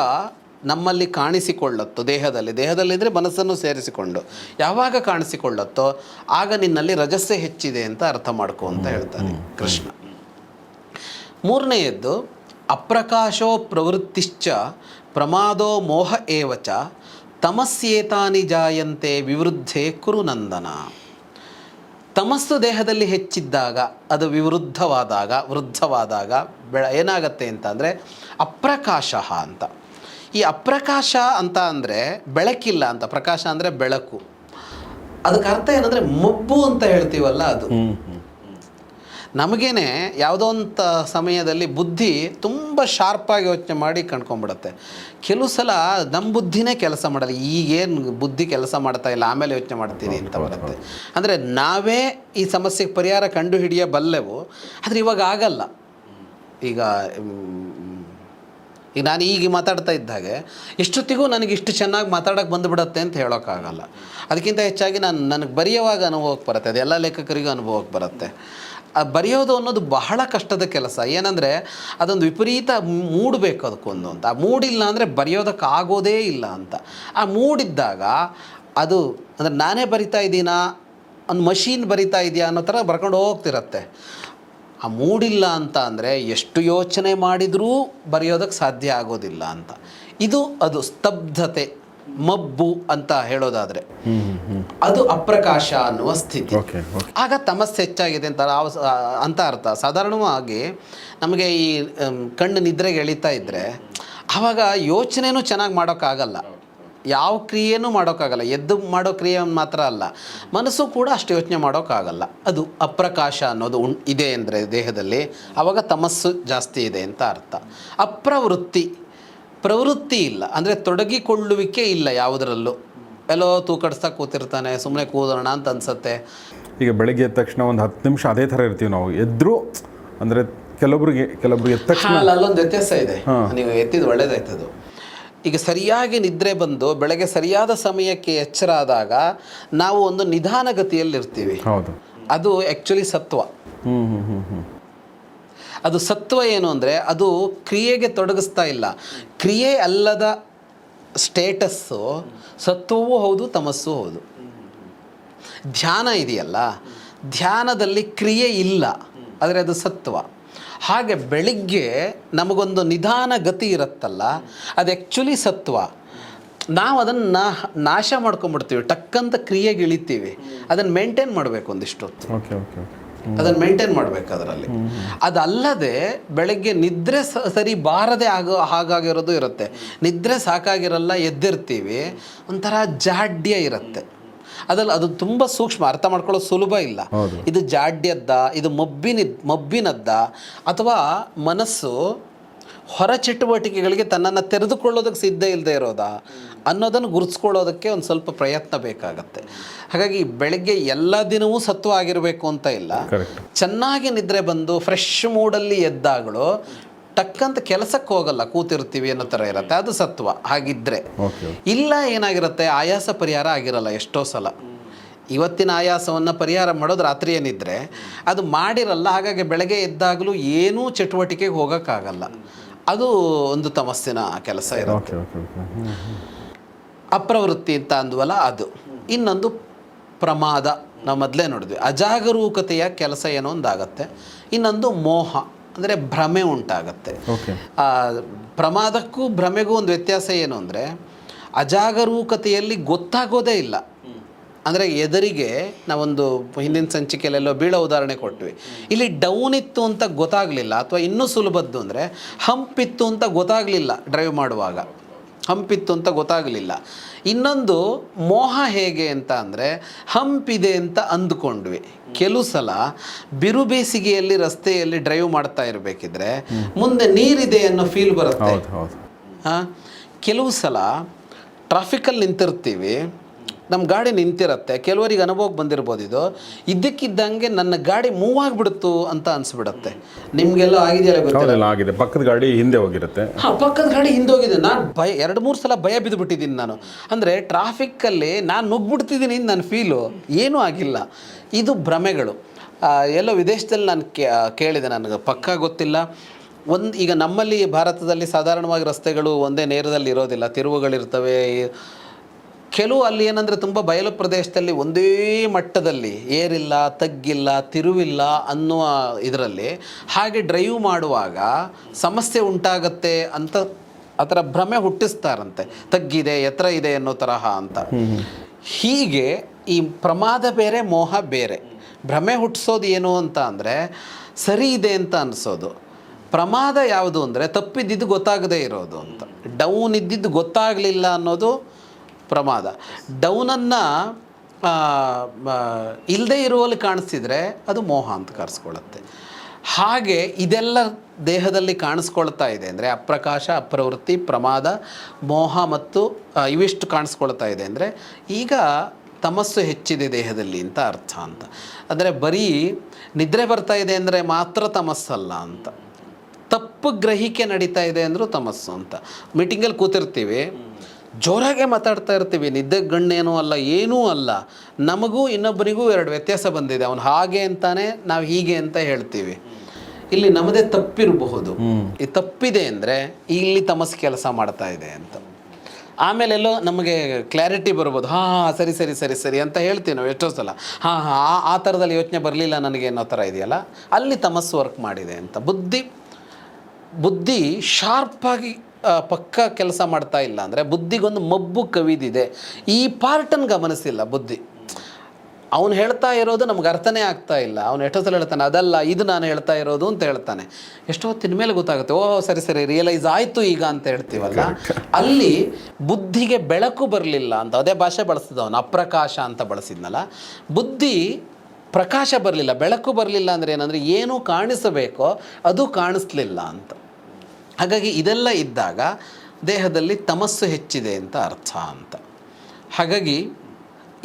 ನಮ್ಮಲ್ಲಿ ಕಾಣಿಸಿಕೊಳ್ಳುತ್ತೋ ದೇಹದಲ್ಲಿ. ದೇಹದಲ್ಲಿದ್ದರೆ ಮನಸ್ಸನ್ನು ಸೇರಿಸಿಕೊಂಡು. ಯಾವಾಗ ಕಾಣಿಸಿಕೊಳ್ಳುತ್ತೋ ಆಗ ನಿನ್ನಲ್ಲಿ ರಜಸ್ಸೆ ಹೆಚ್ಚಿದೆ ಅಂತ ಅರ್ಥ ಮಾಡ್ಕೊ ಅಂತ ಹೇಳ್ತಾನೆ ಕೃಷ್ಣ. ಮೂರನೆಯದ್ದು ಅಪ್ರಕಾಶೋ ಪ್ರವೃತ್ತಿಶ್ಚ ಪ್ರಮಾದೋ ಮೋಹ ಏವಚ ತಮಸ್ಸೇತಾನಿ ಜಾಯಂತೆ ವಿವೃದ್ಧೆ ಕುರುನಂದನ ತಮಸ್ಸು ದೇಹದಲ್ಲಿ ಹೆಚ್ಚಿದ್ದಾಗ ಅದು ವಿವೃದ್ಧವಾದಾಗ ವೃದ್ಧವಾದಾಗ ಬೆಳ ಏನಾಗತ್ತೆ ಅಂತ ಅಂದರೆ ಅಪ್ರಕಾಶ ಅಂತ. ಈ ಅಪ್ರಕಾಶ ಅಂತ ಅಂದರೆ ಬೆಳಕಿಲ್ಲ ಅಂತ ಪ್ರಕಾಶ ಅಂದರೆ ಬೆಳಕು. ಅದಕ್ಕೆ ಅರ್ಥ ಏನಂದರೆ ಮಬ್ಬು ಅಂತ ಹೇಳ್ತೀವಲ್ಲ ಅದು. ನಮಗೇನೆ ಯಾವುದೋ ಒಂದು ಸಮಯದಲ್ಲಿ ಬುದ್ಧಿ ತುಂಬ ಶಾರ್ಪಾಗಿ ಯೋಚನೆ ಮಾಡಿ ಕಣ್ಕೊಂಡ್ಬಿಡುತ್ತೆ ಕೆಲವು ಸಲ ನಮ್ಮ ಬುದ್ಧಿನೇ ಕೆಲಸ ಮಾಡಲ್ಲ. ಈಗೇನು ಬುದ್ಧಿ ಕೆಲಸ ಮಾಡ್ತಾ ಇಲ್ಲ ಆಮೇಲೆ ಯೋಚನೆ ಮಾಡ್ತೀನಿ ಅಂತ ಬರುತ್ತೆ. ಅಂದರೆ ನಾವೇ ಈ ಸಮಸ್ಯೆಗೆ ಪರಿಹಾರ ಕಂಡು ಹಿಡಿಯಬಲ್ಲೆವು ಆದರೆ ಇವಾಗ ಆಗಲ್ಲ. ಈಗ ಈಗ ನಾನು ಈಗ ಮಾತಾಡ್ತಾ ಇದ್ದಾಗೆ, ಇಷ್ಟೊತ್ತಿಗೂ ನನಗೆ ಇಷ್ಟು ಚೆನ್ನಾಗಿ ಮಾತಾಡೋಕ್ಕೆ ಬಂದುಬಿಡತ್ತೆ ಅಂತ ಹೇಳೋಕ್ಕಾಗಲ್ಲ. ಅದಕ್ಕಿಂತ ಹೆಚ್ಚಾಗಿ ನಾನು ನನಗೆ ಬರೆಯುವಾಗ ಅನುಭವಕ್ಕೆ ಬರುತ್ತೆ, ಅದು ಎಲ್ಲ ಲೇಖಕರಿಗೂ ಅನುಭವಕ್ಕೆ ಬರುತ್ತೆ. ಬರೆಯೋದು ಅನ್ನೋದು ಬಹಳ ಕಷ್ಟದ ಕೆಲಸ. ಏನಂದರೆ, ಅದೊಂದು ವಿಪರೀತ ಮೂಡಬೇಕು ಅದಕ್ಕೊಂದು ಅಂತ. ಆ ಮೂಡಿಲ್ಲ ಅಂದರೆ ಬರೆಯೋದಕ್ಕಾಗೋದೇ ಇಲ್ಲ ಅಂತ. ಆ ಮೂಡಿದ್ದಾಗ ಅದು ಅಂದರೆ ನಾನೇ ಬರಿತಾ ಇದ್ದೀನಾ, ಒಂದು ಮಷೀನ್ ಬರಿತಾ ಇದೆಯಾ ಅನ್ನೋ ಥರ ಬರ್ಕೊಂಡು ಹೋಗ್ತಿರತ್ತೆ. ಆ ಮೂಡಿಲ್ಲ ಅಂತ ಅಂದರೆ ಎಷ್ಟು ಯೋಚನೆ ಮಾಡಿದರೂ ಬರೆಯೋದಕ್ಕೆ ಸಾಧ್ಯ ಆಗೋದಿಲ್ಲ ಅಂತ. ಇದು ಅದು ಸ್ತಬ್ಧತೆ ಮಬ್ಬು ಅಂತ ಹೇಳೋದಾದರೆ. ಅದು ಅಪ್ರಕಾಶ ಅನ್ನುವ ಸ್ಥಿತಿ. ಆಗ ತಮಸ್ಸೆ ಹೆಚ್ಚಾಗಿದೆ ಅಂತ ಅಂತ ಅರ್ಥ. ಸಾಧಾರಣವಾಗಿ ನಮಗೆ ಈ ಕಣ್ಣು ನಿದ್ರೆಗೆ ಎಳಿತಾ ಇದ್ದರೆ ಆವಾಗ ಯೋಚನೆನೂ ಚೆನ್ನಾಗಿ ಮಾಡೋಕ್ಕಾಗಲ್ಲ. ಯಾವ ಕ್ರಿಯೆನೂ ಮಾಡೋಕ್ಕಾಗಲ್ಲ. ಎದ್ದು ಮಾಡೋ ಕ್ರಿಯೆ ಮಾತ್ರ ಅಲ್ಲ. ಮನಸ್ಸು ಕೂಡ ಅಷ್ಟು ಯೋಚನೆ ಮಾಡೋಕ್ಕಾಗಲ್ಲ. ಅದು ಅಪ್ರಕಾಶ ಅನ್ನೋದು ಉಣ್ ಇದೆ ಅಂದರೆ ದೇಹದಲ್ಲಿ. ಆವಾಗ ತಮಸ್ಸು ಜಾಸ್ತಿ ಇದೆ ಅಂತ ಅರ್ಥ. ಅಪ್ರವೃತ್ತಿ. ಪ್ರವೃತ್ತಿ ಇಲ್ಲ. ಅಂದರೆ ತೊಡಗಿಕೊಳ್ಳುವಿಕೆ ಇಲ್ಲ ಯಾವುದರಲ್ಲೂ. ಎಲ್ಲೋ ತೂಕಡಿಸ್ತಾ ಕೂತಿರ್ತಾನೆ ಸುಮ್ಮನೆ ಕೂದೋಣ ಅಂತ ಅನ್ಸುತ್ತೆ. ಈಗ ಬೆಳಗ್ಗೆ ಎದ್ದ ತಕ್ಷಣ ಒಂದು ಹತ್ತು ನಿಮಿಷ ಅದೇ ಥರ ಇರ್ತೀವಿ ನಾವು. ಎದ್ದರೂ ಅಂದರೆ ಕೆಲವೊಬ್ರಿಗೆ ಕೆಲವೊಬ್ರಿಗೆ ಎದ್ದ ತಕ್ಷಣ ಅಲ್ಲ ಅಲ್ಲೊಂದು ವ್ಯತ್ಯಾಸ ಇದೆ. ನೀವು ಎತ್ತಿದ್ದು ಒಳ್ಳೇದಾಯ್ತದು. ಈಗ ಸರಿಯಾಗಿ ನಿದ್ರೆ ಬಂದು ಬೆಳಗ್ಗೆ ಸರಿಯಾದ ಸಮಯಕ್ಕೆ ಎಚ್ಚರ ಆದಾಗ ನಾವು ಒಂದು ನಿಧಾನಗತಿಯಲ್ಲಿರ್ತೀವಿ. ಹೌದು. ಅದು ಆ್ಯಕ್ಚುಲಿ ಸತ್ವ. ಅದು ಸತ್ವ ಏನು ಅಂದರೆ ಅದು ಕ್ರಿಯೆಗೆ ತೊಡಗಿಸ್ತಾ ಇಲ್ಲ. ಕ್ರಿಯೆ ಅಲ್ಲದ ಸ್ಟೇಟಸ್ಸು ಸತ್ವವೂ ಹೌದು ತಮಸ್ಸು ಹೌದು. ಧ್ಯಾನ ಇದೆಯಲ್ಲ. ಧ್ಯಾನದಲ್ಲಿ ಕ್ರಿಯೆ ಇಲ್ಲ. ಆದರೆ ಅದು ಸತ್ವ. ಹಾಗೆ ಬೆಳಿಗ್ಗೆ ನಮಗೊಂದು ನಿಧಾನ ಗತಿ ಇರುತ್ತಲ್ಲ ಅದು ಆ್ಯಕ್ಚುಲಿ ಸತ್ವ. ನಾವು ಅದನ್ನು ನಾಶ ಮಾಡ್ಕೊಂಬಿಡ್ತೀವಿ ಟಕ್ಕಂತ ಕ್ರಿಯೆಗೆ ಇಳಿತೀವಿ. ಅದನ್ನು ಮೇಂಟೈನ್ ಮಾಡಬೇಕು ಒಂದಿಷ್ಟು ಹೊತ್ತು. ಓಕೆ ಓಕೆ ಅದನ್ನು ಮೇಂಟೈನ್ ಮಾಡಬೇಕು ಅದರಲ್ಲಿ. ಅದಲ್ಲದೆ ಬೆಳಗ್ಗೆ ನಿದ್ರೆ ಸ- ಸರಿ ಬಾರದೆ ಆಗೋ ಹಾಗಾಗಿರೋದು ಇರುತ್ತೆ. ನಿದ್ರೆ ಸಾಕಾಗಿರಲ್ಲ ಎದ್ದಿರ್ತೀವಿ. ಒಂಥರ ಜಾಡ್ಯ ಇರುತ್ತೆ. ಅದ್ರಲ್ಲಿ ಅದು ತುಂಬ ಸೂಕ್ಷ್ಮ ಅರ್ಥ ಮಾಡ್ಕೊಳ್ಳೋದು ಸುಲಭ ಇಲ್ಲ. ಇದು ಜಾಡ್ಯದ್ದ ಇದು ಮಬ್ಬಿನ ಮಬ್ಬಿನದ್ದ ಅಥವಾ ಮನಸ್ಸು ಹೊರ ಚಟುವಟಿಕೆಗಳಿಗೆ ತನ್ನನ್ನು ತೆರೆದುಕೊಳ್ಳೋದಕ್ಕೆ ಸಿದ್ಧ ಇಲ್ಲದೆ ಇರೋದಾ ಅನ್ನೋದನ್ನು ಗುರುತಿಸ್ಕೊಳ್ಳೋದಕ್ಕೆ ಒಂದು ಸ್ವಲ್ಪ ಪ್ರಯತ್ನ ಬೇಕಾಗತ್ತೆ. ಹಾಗಾಗಿ ಬೆಳಗ್ಗೆ ಎಲ್ಲ ದಿನವೂ ಸತ್ವ ಆಗಿರಬೇಕು ಅಂತ ಇಲ್ಲ. ಚೆನ್ನಾಗಿ ನಿದ್ರೆ ಬಂದು ಫ್ರೆಶ್ ಮೂಡಲ್ಲಿ ಎದ್ದಾಗಳು ಟಕ್ಕಂತ ಕೆಲಸಕ್ಕೆ ಹೋಗಲ್ಲ ಕೂತಿರ್ತೀವಿ ಅನ್ನೋ ಥರ ಇರುತ್ತೆ. ಅದು ಸತ್ವ. ಹಾಗಿದ್ರೆ ಓಕೆ ಇಲ್ಲ ಏನಾಗಿರುತ್ತೆ ಆಯಾಸ ಪರಿಹಾರ ಆಗಿರಲ್ಲ ಎಷ್ಟೋ ಸಲ. ಇವತ್ತಿನ ಆಯಾಸವನ್ನು ಪರಿಹಾರ ಮಾಡೋದು ರಾತ್ರಿ ಏನಿದ್ರೆ ಅದು ಮಾಡಿರಲ್ಲ ಹಾಗಾಗಿ ಬೆಳಗ್ಗೆ ಎದ್ದಾಗಲೂ ಏನೂ ಚಟುವಟಿಕೆಗೆ ಹೋಗೋಕ್ಕಾಗಲ್ಲ. ಅದು ಒಂದು ತಮಸ್ಸಿನ ಕೆಲಸ ಇರುತ್ತೆ. ಅಪ್ರವೃತ್ತಿ ಅಂತ ಅಂದ್ವಲ್ಲ ಅದು. ಇನ್ನೊಂದು ಪ್ರಮಾದ ನಾವು ಮೊದಲೇ ನೋಡಿದ್ವಿ. ಅಜಾಗರೂಕತೆಯ ಕೆಲಸ ಏನೋ ಒಂದಾಗತ್ತೆ. ಇನ್ನೊಂದು ಮೋಹ. ಅಂದರೆ ಭ್ರಮೆ ಉಂಟಾಗತ್ತೆ. ಪ್ರಮಾದಕ್ಕೂ ಭ್ರಮೆಗೂ ಒಂದು ವ್ಯತ್ಯಾಸ ಏನು ಅಂದರೆ ಅಜಾಗರೂಕತೆಯಲ್ಲಿ ಗೊತ್ತಾಗೋದೇ ಇಲ್ಲ. ಅಂದರೆ ಎದುರಿಗೆ ನಾವೊಂದು ಹಿಂದಿನ ಸಂಚಿಕೆಯಲ್ಲೆಲ್ಲೋ ಬೀಳೋ ಉದಾಹರಣೆ ಕೊಟ್ವಿ. ಇಲ್ಲಿ ಡೌನ್ ಇತ್ತು ಅಂತ ಗೊತ್ತಾಗಲಿಲ್ಲ ಅಥವಾ ಇನ್ನೂ ಸುಲಭದ್ದು ಅಂದರೆ ಹಂಪ್ ಇತ್ತು ಅಂತ ಗೊತ್ತಾಗಲಿಲ್ಲ ಡ್ರೈವ್ ಮಾಡುವಾಗ. ಹಂಪಿತ್ತು ಅಂತ ಗೊತ್ತಾಗಲಿಲ್ಲ. ಇನ್ನೊಂದು ಮೋಹ ಹೇಗೆ ಅಂತ ಅಂದರೆ ಹಂಪಿದೆ ಅಂತ ಅಂದ್ಕೊಂಡ್ವಿ. ಕೆಲವು ಸಲ ಬಿರು ಬೇಸಿಗೆಯಲ್ಲಿ ರಸ್ತೆಯಲ್ಲಿ ಡ್ರೈವ್ ಮಾಡ್ತಾ ಇರಬೇಕಿದ್ರೆ ಮುಂದೆ ನೀರಿದೆ ಅನ್ನೋ ಫೀಲ್ ಬರುತ್ತೆ. ಕೆಲವು ಸಲ ಟ್ರಾಫಿಕಲ್ಲಿ ನಿಂತಿರ್ತೀವಿ. ನಮ್ಮ ಗಾಡಿ ನಿಂತಿರತ್ತೆ ಕೆಲವರಿಗೆ ಅನುಭವಕ್ಕೆ ಬಂದಿರ್ಬೋದು ಇದು. ಇದ್ದಕ್ಕಿದ್ದಂಗೆ ನನ್ನ ಗಾಡಿ ಮೂವ್ ಆಗಿಬಿಡ್ತು ಅಂತ ಅನಿಸ್ಬಿಡತ್ತೆ. ನಿಮಗೆಲ್ಲ ಆಗಿದೆಯಲ್ಲ ಗೊತ್ತಿಲ್ಲ? ಹೌದಲ್ಲ ಆಗಿದೆ. ಪಕ್ಕದ ಗಾಡಿ ಹಿಂದೆ ಹೋಗಿರುತ್ತೆ. ಹಾಂ ಪಕ್ಕದ ಗಾಡಿ ಹಿಂದೆ ಹೋಗಿದೆ. ನಾನು ಭಯ ಎರಡು ಮೂರು ಸಲ ಭಯ ಬಿದ್ದುಬಿಟ್ಟಿದ್ದೀನಿ ನಾನು. ಅಂದರೆ ಟ್ರಾಫಿಕ್ಕಲ್ಲಿ ನಾನು ನುಗ್ಬಿಡ್ತಿದ್ದೀನಿ ನನ್ನ ಫೀಲು ಏನೂ ಆಗಿಲ್ಲ. ಇದು ಭ್ರಮೆಗಳು. ಆ, ಎಲ್ಲೋ ವಿದೇಶದಲ್ಲಿ ನಾನು ಕೇ ಕೇಳಿದೆ ನನಗೆ. ಪಕ್ಕಾ ಗೊತ್ತಿಲ್ಲ. ಒಂದು ಈಗ ನಮ್ಮಲ್ಲಿ ಭಾರತದಲ್ಲಿ ಸಾಧಾರಣವಾಗಿ ರಸ್ತೆಗಳು ಒಂದೇ ನೇರದಲ್ಲಿ ಇರೋದಿಲ್ಲ. ತಿರುವುಗಳಿರ್ತವೆ ಕೆಲವು ಅಲ್ಲಿ ಏನಂದರೆ ತುಂಬ ಬಯಲು ಪ್ರದೇಶದಲ್ಲಿ ಒಂದೇ ಮಟ್ಟದಲ್ಲಿ ಏರಿಲ್ಲ ತಗ್ಗಿಲ್ಲ ತಿರುವಿಲ್ಲ ಅನ್ನುವ ಇದರಲ್ಲಿ ಹಾಗೆ ಡ್ರೈವ್ ಮಾಡುವಾಗ ಸಮಸ್ಯೆ ಉಂಟಾಗತ್ತೆ ಅಂತ ಆ ಥರ ಭ್ರಮೆ ಹುಟ್ಟಿಸ್ತಾರಂತೆ. ತಗ್ಗಿದೆ ಎತ್ತರ ಇದೆ ಅನ್ನೋ ತರಹ ಅಂತ. ಹೀಗೆ ಈ ಪ್ರಮಾದ ಬೇರೆ ಮೋಹ ಬೇರೆ. ಭ್ರಮೆ ಹುಟ್ಟಿಸೋದು ಏನು ಅಂತ ಅಂದರೆ ಸರಿ ಇದೆ ಅಂತ ಅನಿಸೋದು. ಪ್ರಮಾದ ಯಾವುದು ಅಂದರೆ ತಪ್ಪಿದ್ದಿದ್ದು ಗೊತ್ತಾಗದೇ ಇರೋದು ಅಂತ. ಡೌನ್ ಇದ್ದಿದ್ದು ಗೊತ್ತಾಗಲಿಲ್ಲ ಅನ್ನೋದು ಪ್ರಮಾದ. ಡೌನನ್ನು ಇಲ್ಲದೇ ಇರುವಲ್ಲಿ ಕಾಣಿಸ್ತಿದ್ರೆ ಅದು ಮೋಹ ಅಂತ ಕರೆಸ್ಕೊಳ್ಳುತ್ತೆ. ಹಾಗೆ ಇದೆಲ್ಲ ದೇಹದಲ್ಲಿ ಕಾಣಿಸ್ಕೊಳ್ತಾ ಇದೆ ಅಂದರೆ ಅಪ್ರಕಾಶ, ಅಪ್ರವೃತ್ತಿ, ಪ್ರಮಾದ, ಮೋಹ ಮತ್ತು ಇವಿಷ್ಟು ಕಾಣಿಸ್ಕೊಳ್ತಾ ಇದೆ ಅಂದರೆ ಈಗ ತಮಸ್ಸು ಹೆಚ್ಚಿದೆ ದೇಹದಲ್ಲಿ ಅಂತ ಅರ್ಥ ಅಂತ. ಅಂದರೆ ಬರೀ ನಿದ್ರೆ ಬರ್ತಾ ಇದೆ ಅಂದರೆ ಮಾತ್ರ ತಮಸ್ಸಲ್ಲ ಅಂತ. ತಪ್ಪು ಗ್ರಹಿಕೆ ನಡೀತಾ ಇದೆ ಅಂದರೂ ತಮಸ್ಸು ಅಂತ. ಮೀಟಿಂಗಲ್ಲಿ ಕೂತಿರ್ತೀವಿ. ಜೋರಾಗೆ ಮಾತಾಡ್ತಾ ಇರ್ತೀವಿ. ನಿದ್ದೆ ಗಣ್ಣೇನೂ ಅಲ್ಲ ಏನೂ ಅಲ್ಲ. ನಮಗೂ ಇನ್ನೊಬ್ಬರಿಗೂ ಎರಡು ವ್ಯತ್ಯಾಸ ಬಂದಿದೆ. ಅವನು ಹಾಗೆ ಅಂತಾನೆ ನಾವು ಹೀಗೆ ಅಂತ ಹೇಳ್ತೀವಿ. ಇಲ್ಲಿ ನಮ್ಮದೇ ತಪ್ಪಿರಬಹುದು. ಈ ತಪ್ಪಿದೆ ಅಂದರೆ ಇಲ್ಲಿ ತಮಸ್ ಕೆಲಸ ಮಾಡ್ತಾ ಇದೆ ಅಂತ. ಆಮೇಲೆಲ್ಲೋ ನಮಗೆ ಕ್ಲಾರಿಟಿ ಬರ್ಬೋದು. ಹಾಂ ಹಾಂ ಸರಿ ಸರಿ ಸರಿ ಸರಿ ಅಂತ ಹೇಳ್ತೀವಿ ನಾವು ಎಷ್ಟೋ ಸಲ. ಹಾಂ ಹಾಂ ಆ- ಆ ಥರದಲ್ಲಿ ಯೋಚನೆ ಬರಲಿಲ್ಲ ನನಗೆ ಅನ್ನೋ ಥರ ಇದೆಯಲ್ಲ? ಅಲ್ಲಿ ತಮಸ್ಸು ವರ್ಕ್ ಮಾಡಿದೆ ಅಂತ. ಬುದ್ಧಿ ಬುದ್ಧಿ ಶಾರ್ಪಾಗಿ ಪಕ್ಕ ಕೆಲಸ ಮಾಡ್ತಾ ಇಲ್ಲ ಅಂದರೆ ಬುದ್ಧಿಗೊಂದು ಮಬ್ಬು ಕವಿದಿದೆ. ಈ ಪಾರ್ಟನ್ನು ಗಮನಿಸಿಲ್ಲ ಬುದ್ಧಿ. ಅವನು ಹೇಳ್ತಾ ಇರೋದು ನಮ್ಗೆ ಅರ್ಥನೇ ಆಗ್ತಾ ಇಲ್ಲ. ಅವನು ಎಷ್ಟೋ ಸಲ ಹೇಳ್ತಾನೆ ಅದಲ್ಲ ಇದು ನಾನು ಹೇಳ್ತಾ ಇರೋದು ಅಂತ ಹೇಳ್ತಾನೆ. ಎಷ್ಟೋ ಹೊತ್ತಿನ ಮೇಲೆ ಗೊತ್ತಾಗುತ್ತೆ ಓ ಸರಿ ಸರಿ ರಿಯಲೈಸ್ ಆಯಿತು ಈಗ ಅಂತ ಹೇಳ್ತೀವಲ್ಲ. ಅಲ್ಲಿ ಬುದ್ಧಿಗೆ ಬೆಳಕು ಬರಲಿಲ್ಲ ಅಂತ ಅದೇ ಭಾಷೆ ಬಳಸಿದ ಅವನು ಅಪ್ರಕಾಶ ಅಂತ ಬಳಸಿದ್ನಲ್ಲ. ಬುದ್ಧಿ ಪ್ರಕಾಶ ಬರಲಿಲ್ಲ ಬೆಳಕು ಬರಲಿಲ್ಲ ಅಂದರೆ ಏನಂದರೆ ಏನು ಕಾಣಿಸಬೇಕೋ ಅದು ಕಾಣಿಸ್ಲಿಲ್ಲ ಅಂತ. ಹಾಗಾಗಿ ಇದೆಲ್ಲ ಇದ್ದಾಗ ದೇಹದಲ್ಲಿ ತಮಸ್ಸು ಹೆಚ್ಚಿದೆ ಅಂತ ಅರ್ಥ ಅಂತ. ಹಾಗಾಗಿ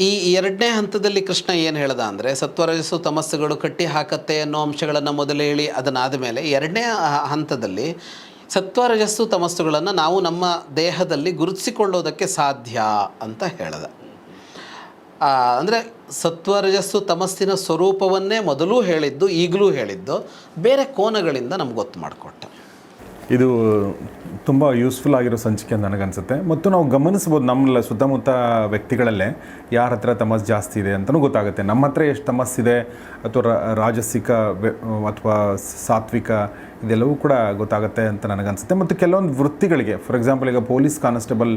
ಈ ಎರಡನೇ ಹಂತದಲ್ಲಿ ಕೃಷ್ಣ ಏನು ಹೇಳ್ದ ಅಂದರೆ ಸತ್ವರಜಸ್ಸು ತಮಸ್ಸುಗಳು ಕಟ್ಟಿ ಹಾಕತ್ತೆ ಅನ್ನೋ ಅಂಶಗಳನ್ನು ಮೊದಲು ಹೇಳಿ ಅದನ್ನಾದ ಮೇಲೆ ಎರಡನೇ ಹಂತದಲ್ಲಿ ಸತ್ವರಜಸ್ಸು ತಮಸ್ಸುಗಳನ್ನು ನಾವು ನಮ್ಮ ದೇಹದಲ್ಲಿ ಗುರುತಿಸಿಕೊಳ್ಳೋದಕ್ಕೆ ಸಾಧ್ಯ ಅಂತ ಹೇಳ್ದ. ಅಂದರೆ ಸತ್ವರಜಸ್ಸು ತಮಸ್ಸಿನ ಸ್ವರೂಪವನ್ನೇ ಮೊದಲೂ ಹೇಳಿದ್ದು, ಈಗಲೂ ಹೇಳಿದ್ದು, ಬೇರೆ ಕೋನಗಳಿಂದ ನಮ್ಗೆ ಗೊತ್ತು ಮಾಡಿಕೊಟ್ಟ ಇದು ತುಂಬ ಯೂಸ್ಫುಲ್ ಆಗಿರೋ ಸಂಚಿಕೆ ಅಂತ ನನಗನ್ಸುತ್ತೆ. ಮತ್ತು ನಾವು ಗಮನಿಸ್ಬೋದು ನಮ್ಮ ಸುತ್ತಮುತ್ತ ವ್ಯಕ್ತಿಗಳಲ್ಲೇ ಯಾರ ಹತ್ರ ತಮಸ್ ಜಾಸ್ತಿ ಇದೆ ಅಂತಲೂ ಗೊತ್ತಾಗುತ್ತೆ. ನಮ್ಮ ಹತ್ರ ಎಷ್ಟು ತಮಸ್ಸಿದೆ ಅಥವಾ ರಾಜಸಿಕ ಅಥವಾ ಸಾತ್ವಿಕ ಇದೆಲ್ಲವೂ ಕೂಡ ಗೊತ್ತಾಗುತ್ತೆ ಅಂತ ನನಗನ್ಸುತ್ತೆ. ಮತ್ತು ಕೆಲವೊಂದು ವೃತ್ತಿಗಳಿಗೆ ಫಾರ್ ಎಕ್ಸಾಂಪಲ್ ಈಗ ಪೊಲೀಸ್ ಕಾನ್ಸ್ಟೇಬಲ್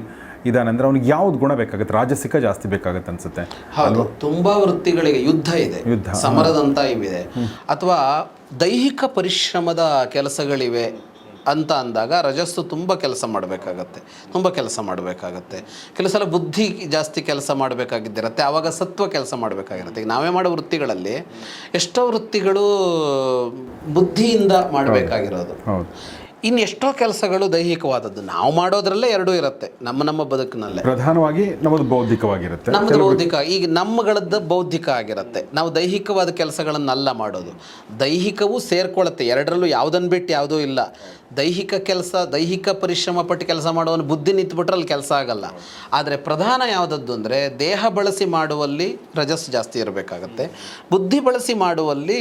ಇದಾನೆ ಅಂದರೆ ಅವ್ನಿಗೆ ಯಾವ್ದು ಗುಣ ಬೇಕಾಗುತ್ತೆ? ರಾಜಸಿಕ ಜಾಸ್ತಿ ಬೇಕಾಗುತ್ತೆ ಅನ್ಸುತ್ತೆ. ಹೌದು. ತುಂಬಾ ವೃತ್ತಿಗಳಿಗೆ ಯುದ್ಧ ಇದೆ. ಯುದ್ಧ, ಸಮರದಂತ ಇವಿದೆ ಅಥವಾ ದೈಹಿಕ ಪರಿಶ್ರಮದ ಕೆಲಸಗಳಿವೆ. ಅಂತ ಅಂದಾಗ ರಜಸ್ಸು ತುಂಬ ಕೆಲಸ ಮಾಡಬೇಕಾಗತ್ತೆ. ತುಂಬ ಕೆಲಸ ಮಾಡಬೇಕಾಗತ್ತೆ. ಕೆಲವು ಸಲ ಬುದ್ಧಿ ಜಾಸ್ತಿ ಕೆಲಸ ಮಾಡಬೇಕಾಗಿದ್ದಿರತ್ತೆ. ಆವಾಗ ಸತ್ವ ಕೆಲಸ ಮಾಡಬೇಕಾಗಿರುತ್ತೆ. ಈಗ ನಾವೇ ಮಾಡೋ ವೃತ್ತಿಗಳಲ್ಲಿ ಎಷ್ಟೋ ವೃತ್ತಿಗಳು ಬುದ್ಧಿಯಿಂದ ಮಾಡಬೇಕಾಗಿರೋದು. ಇನ್ನು ಎಷ್ಟೋ ಕೆಲಸಗಳು ದೈಹಿಕವಾದದ್ದು. ನಾವು ಮಾಡೋದ್ರಲ್ಲೇ ಎರಡೂ ಇರುತ್ತೆ. ನಮ್ಮ ನಮ್ಮ ಬದುಕಿನಲ್ಲೇ. ಪ್ರಧಾನವಾಗಿ ನಮ್ಮದು ಬೌದ್ಧಿಕವಾಗಿರುತ್ತೆ. ನಮ್ಮದು ಬೌದ್ಧಿಕ ಈಗ ನಮ್ಮಗಳದ್ದು ಬೌದ್ಧಿಕ ಆಗಿರುತ್ತೆ. ನಾವು ದೈಹಿಕವಾದ ಕೆಲಸಗಳನ್ನೆಲ್ಲ ಮಾಡೋದು. ದೈಹಿಕವೂ ಸೇರ್ಕೊಳ್ಳುತ್ತೆ ಎರಡರಲ್ಲೂ ಯಾವುದನ್ನು ಬಿಟ್ಟು ಯಾವುದೂ ಇಲ್ಲ. ದೈಹಿಕ ಕೆಲಸ ದೈಹಿಕ ಪರಿಶ್ರಮ ಪಟ್ಟು ಕೆಲಸ ಮಾಡೋನು ಬುದ್ಧಿ ನಿಂತ್ಬಿಟ್ರೆ ಅಲ್ಲಿ ಕೆಲಸ ಆಗಲ್ಲ. ಆದರೆ ಪ್ರಧಾನ ಯಾವುದದ್ದು ಅಂದರೆ ದೇಹ ಬಳಸಿ ಮಾಡುವಲ್ಲಿ ರಜಸ್ ಜಾಸ್ತಿ ಇರಬೇಕಾಗತ್ತೆ. ಬುದ್ಧಿ ಬಳಸಿ ಮಾಡುವಲ್ಲಿ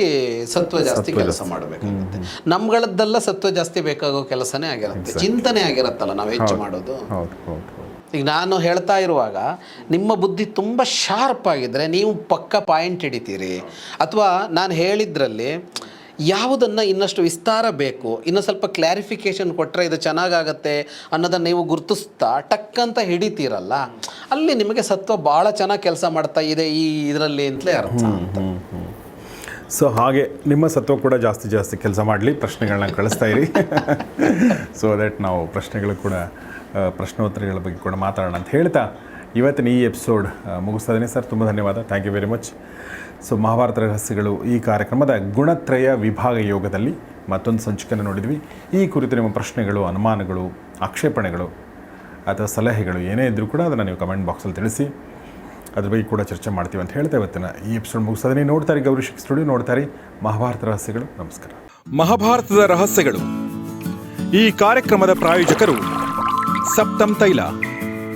ಸತ್ವ ಜಾಸ್ತಿ ಕೆಲಸ ಮಾಡಬೇಕಾಗುತ್ತೆ. ನಮ್ಗಳದ್ದೆಲ್ಲ ಸತ್ವ ಜಾಸ್ತಿ ಬೇಕಾಗೋ ಕೆಲಸನೇ ಆಗಿರುತ್ತೆ. ಚಿಂತನೆ ಆಗಿರುತ್ತಲ್ಲ ನಾವು ಹೆಚ್ಚು ಮಾಡೋದು. ಈಗ ನಾನು ಹೇಳ್ತಾ ಇರುವಾಗ ನಿಮ್ಮ ಬುದ್ಧಿ ತುಂಬ ಶಾರ್ಪ್ ಆಗಿದ್ದರೆ ನೀವು ಪಕ್ಕ ಪಾಯಿಂಟ್ ಹಿಡಿತೀರಿ. ಅಥವಾ ನಾನು ಹೇಳಿದ್ರಲ್ಲಿ ಯಾವುದನ್ನು ಇನ್ನಷ್ಟು ವಿಸ್ತಾರ ಬೇಕು ಇನ್ನು ಸ್ವಲ್ಪ ಕ್ಲಾರಿಫಿಕೇಶನ್ ಕೊಟ್ಟರೆ ಇದು ಚೆನ್ನಾಗಾಗತ್ತೆ ಅನ್ನೋದನ್ನು ನೀವು ಗುರುತಿಸ್ತಾ ಟಕ್ ಅಂತ ಹಿಡಿತೀರಲ್ಲ ಅಲ್ಲಿ ನಿಮಗೆ ಸತ್ವ ಭಾಳ ಚೆನ್ನಾಗಿ ಕೆಲಸ ಮಾಡ್ತಾ ಇದೆ ಈ ಇದರಲ್ಲಿ ಅಂತಲೇ ಅರ್ಥ ಅಂತ ಸೊ ಹಾಗೆ ನಿಮ್ಮ ಸತ್ವ ಕೂಡ ಜಾಸ್ತಿ ಜಾಸ್ತಿ ಕೆಲಸ ಮಾಡಲಿ ಪ್ರಶ್ನೆಗಳನ್ನ ಕಳಿಸ್ತಾ ಇರಿ. ಸೊ ದಟ್ ನಾವು ಪ್ರಶ್ನೆಗಳು ಕೂಡ ಪ್ರಶ್ನೋತ್ತರಗಳ ಬಗ್ಗೆ ಕೂಡ ಮಾತಾಡೋಣ ಅಂತ ಹೇಳ್ತಾ ಇವತ್ತಿನ ಈ ಎಪಿಸೋಡ್ ಮುಗಿಸ್ತಾ ಸರ್, ತುಂಬ ಧನ್ಯವಾದ. Thank you very much so Mahabharata ರಹಸ್ಯಗಳು ಈ ಕಾರ್ಯಕ್ರಮದ ಗುಣತ್ರಯ ವಿಭಾಗ ಯೋಗದಲ್ಲಿ ಮತ್ತೊಂದು ಸಂಚಿಕೆಯನ್ನು ನೋಡಿದ್ವಿ. ಈ ಕುರಿತು ನಿಮ್ಮ ಪ್ರಶ್ನೆಗಳು, ಅನುಮಾನಗಳು, ಆಕ್ಷೇಪಣೆಗಳು ಅಥವಾ ಸಲಹೆಗಳು ಏನೇ ಇದ್ದರೂ ಕೂಡ ಅದನ್ನು ನೀವು ಕಮೆಂಟ್ ಬಾಕ್ಸಲ್ಲಿ ತಿಳಿಸಿ. ಅದ್ರ ಬಗ್ಗೆ ಕೂಡ ಚರ್ಚೆ ಮಾಡ್ತೀವಿ ಅಂತ ಹೇಳ್ತಾ ಇವತ್ತಿನ ಈ ಎಪಿಸೋಡ್ ಮುಗಿಸೋದನ್ನೇ ನೋಡ್ತಾರೆ ಗೌರಿ ಶಿಕ್ ಸ್ಟುಡಿಯೋ ನೋಡ್ತಾರೆ ಮಹಾಭಾರತ ರಹಸ್ಯಗಳು. ನಮಸ್ಕಾರ. ಮಹಾಭಾರತದ ರಹಸ್ಯಗಳು. ಈ ಕಾರ್ಯಕ್ರಮದ ಪ್ರಾಯೋಜಕರು ಸಪ್ತಂ ತೈಲ.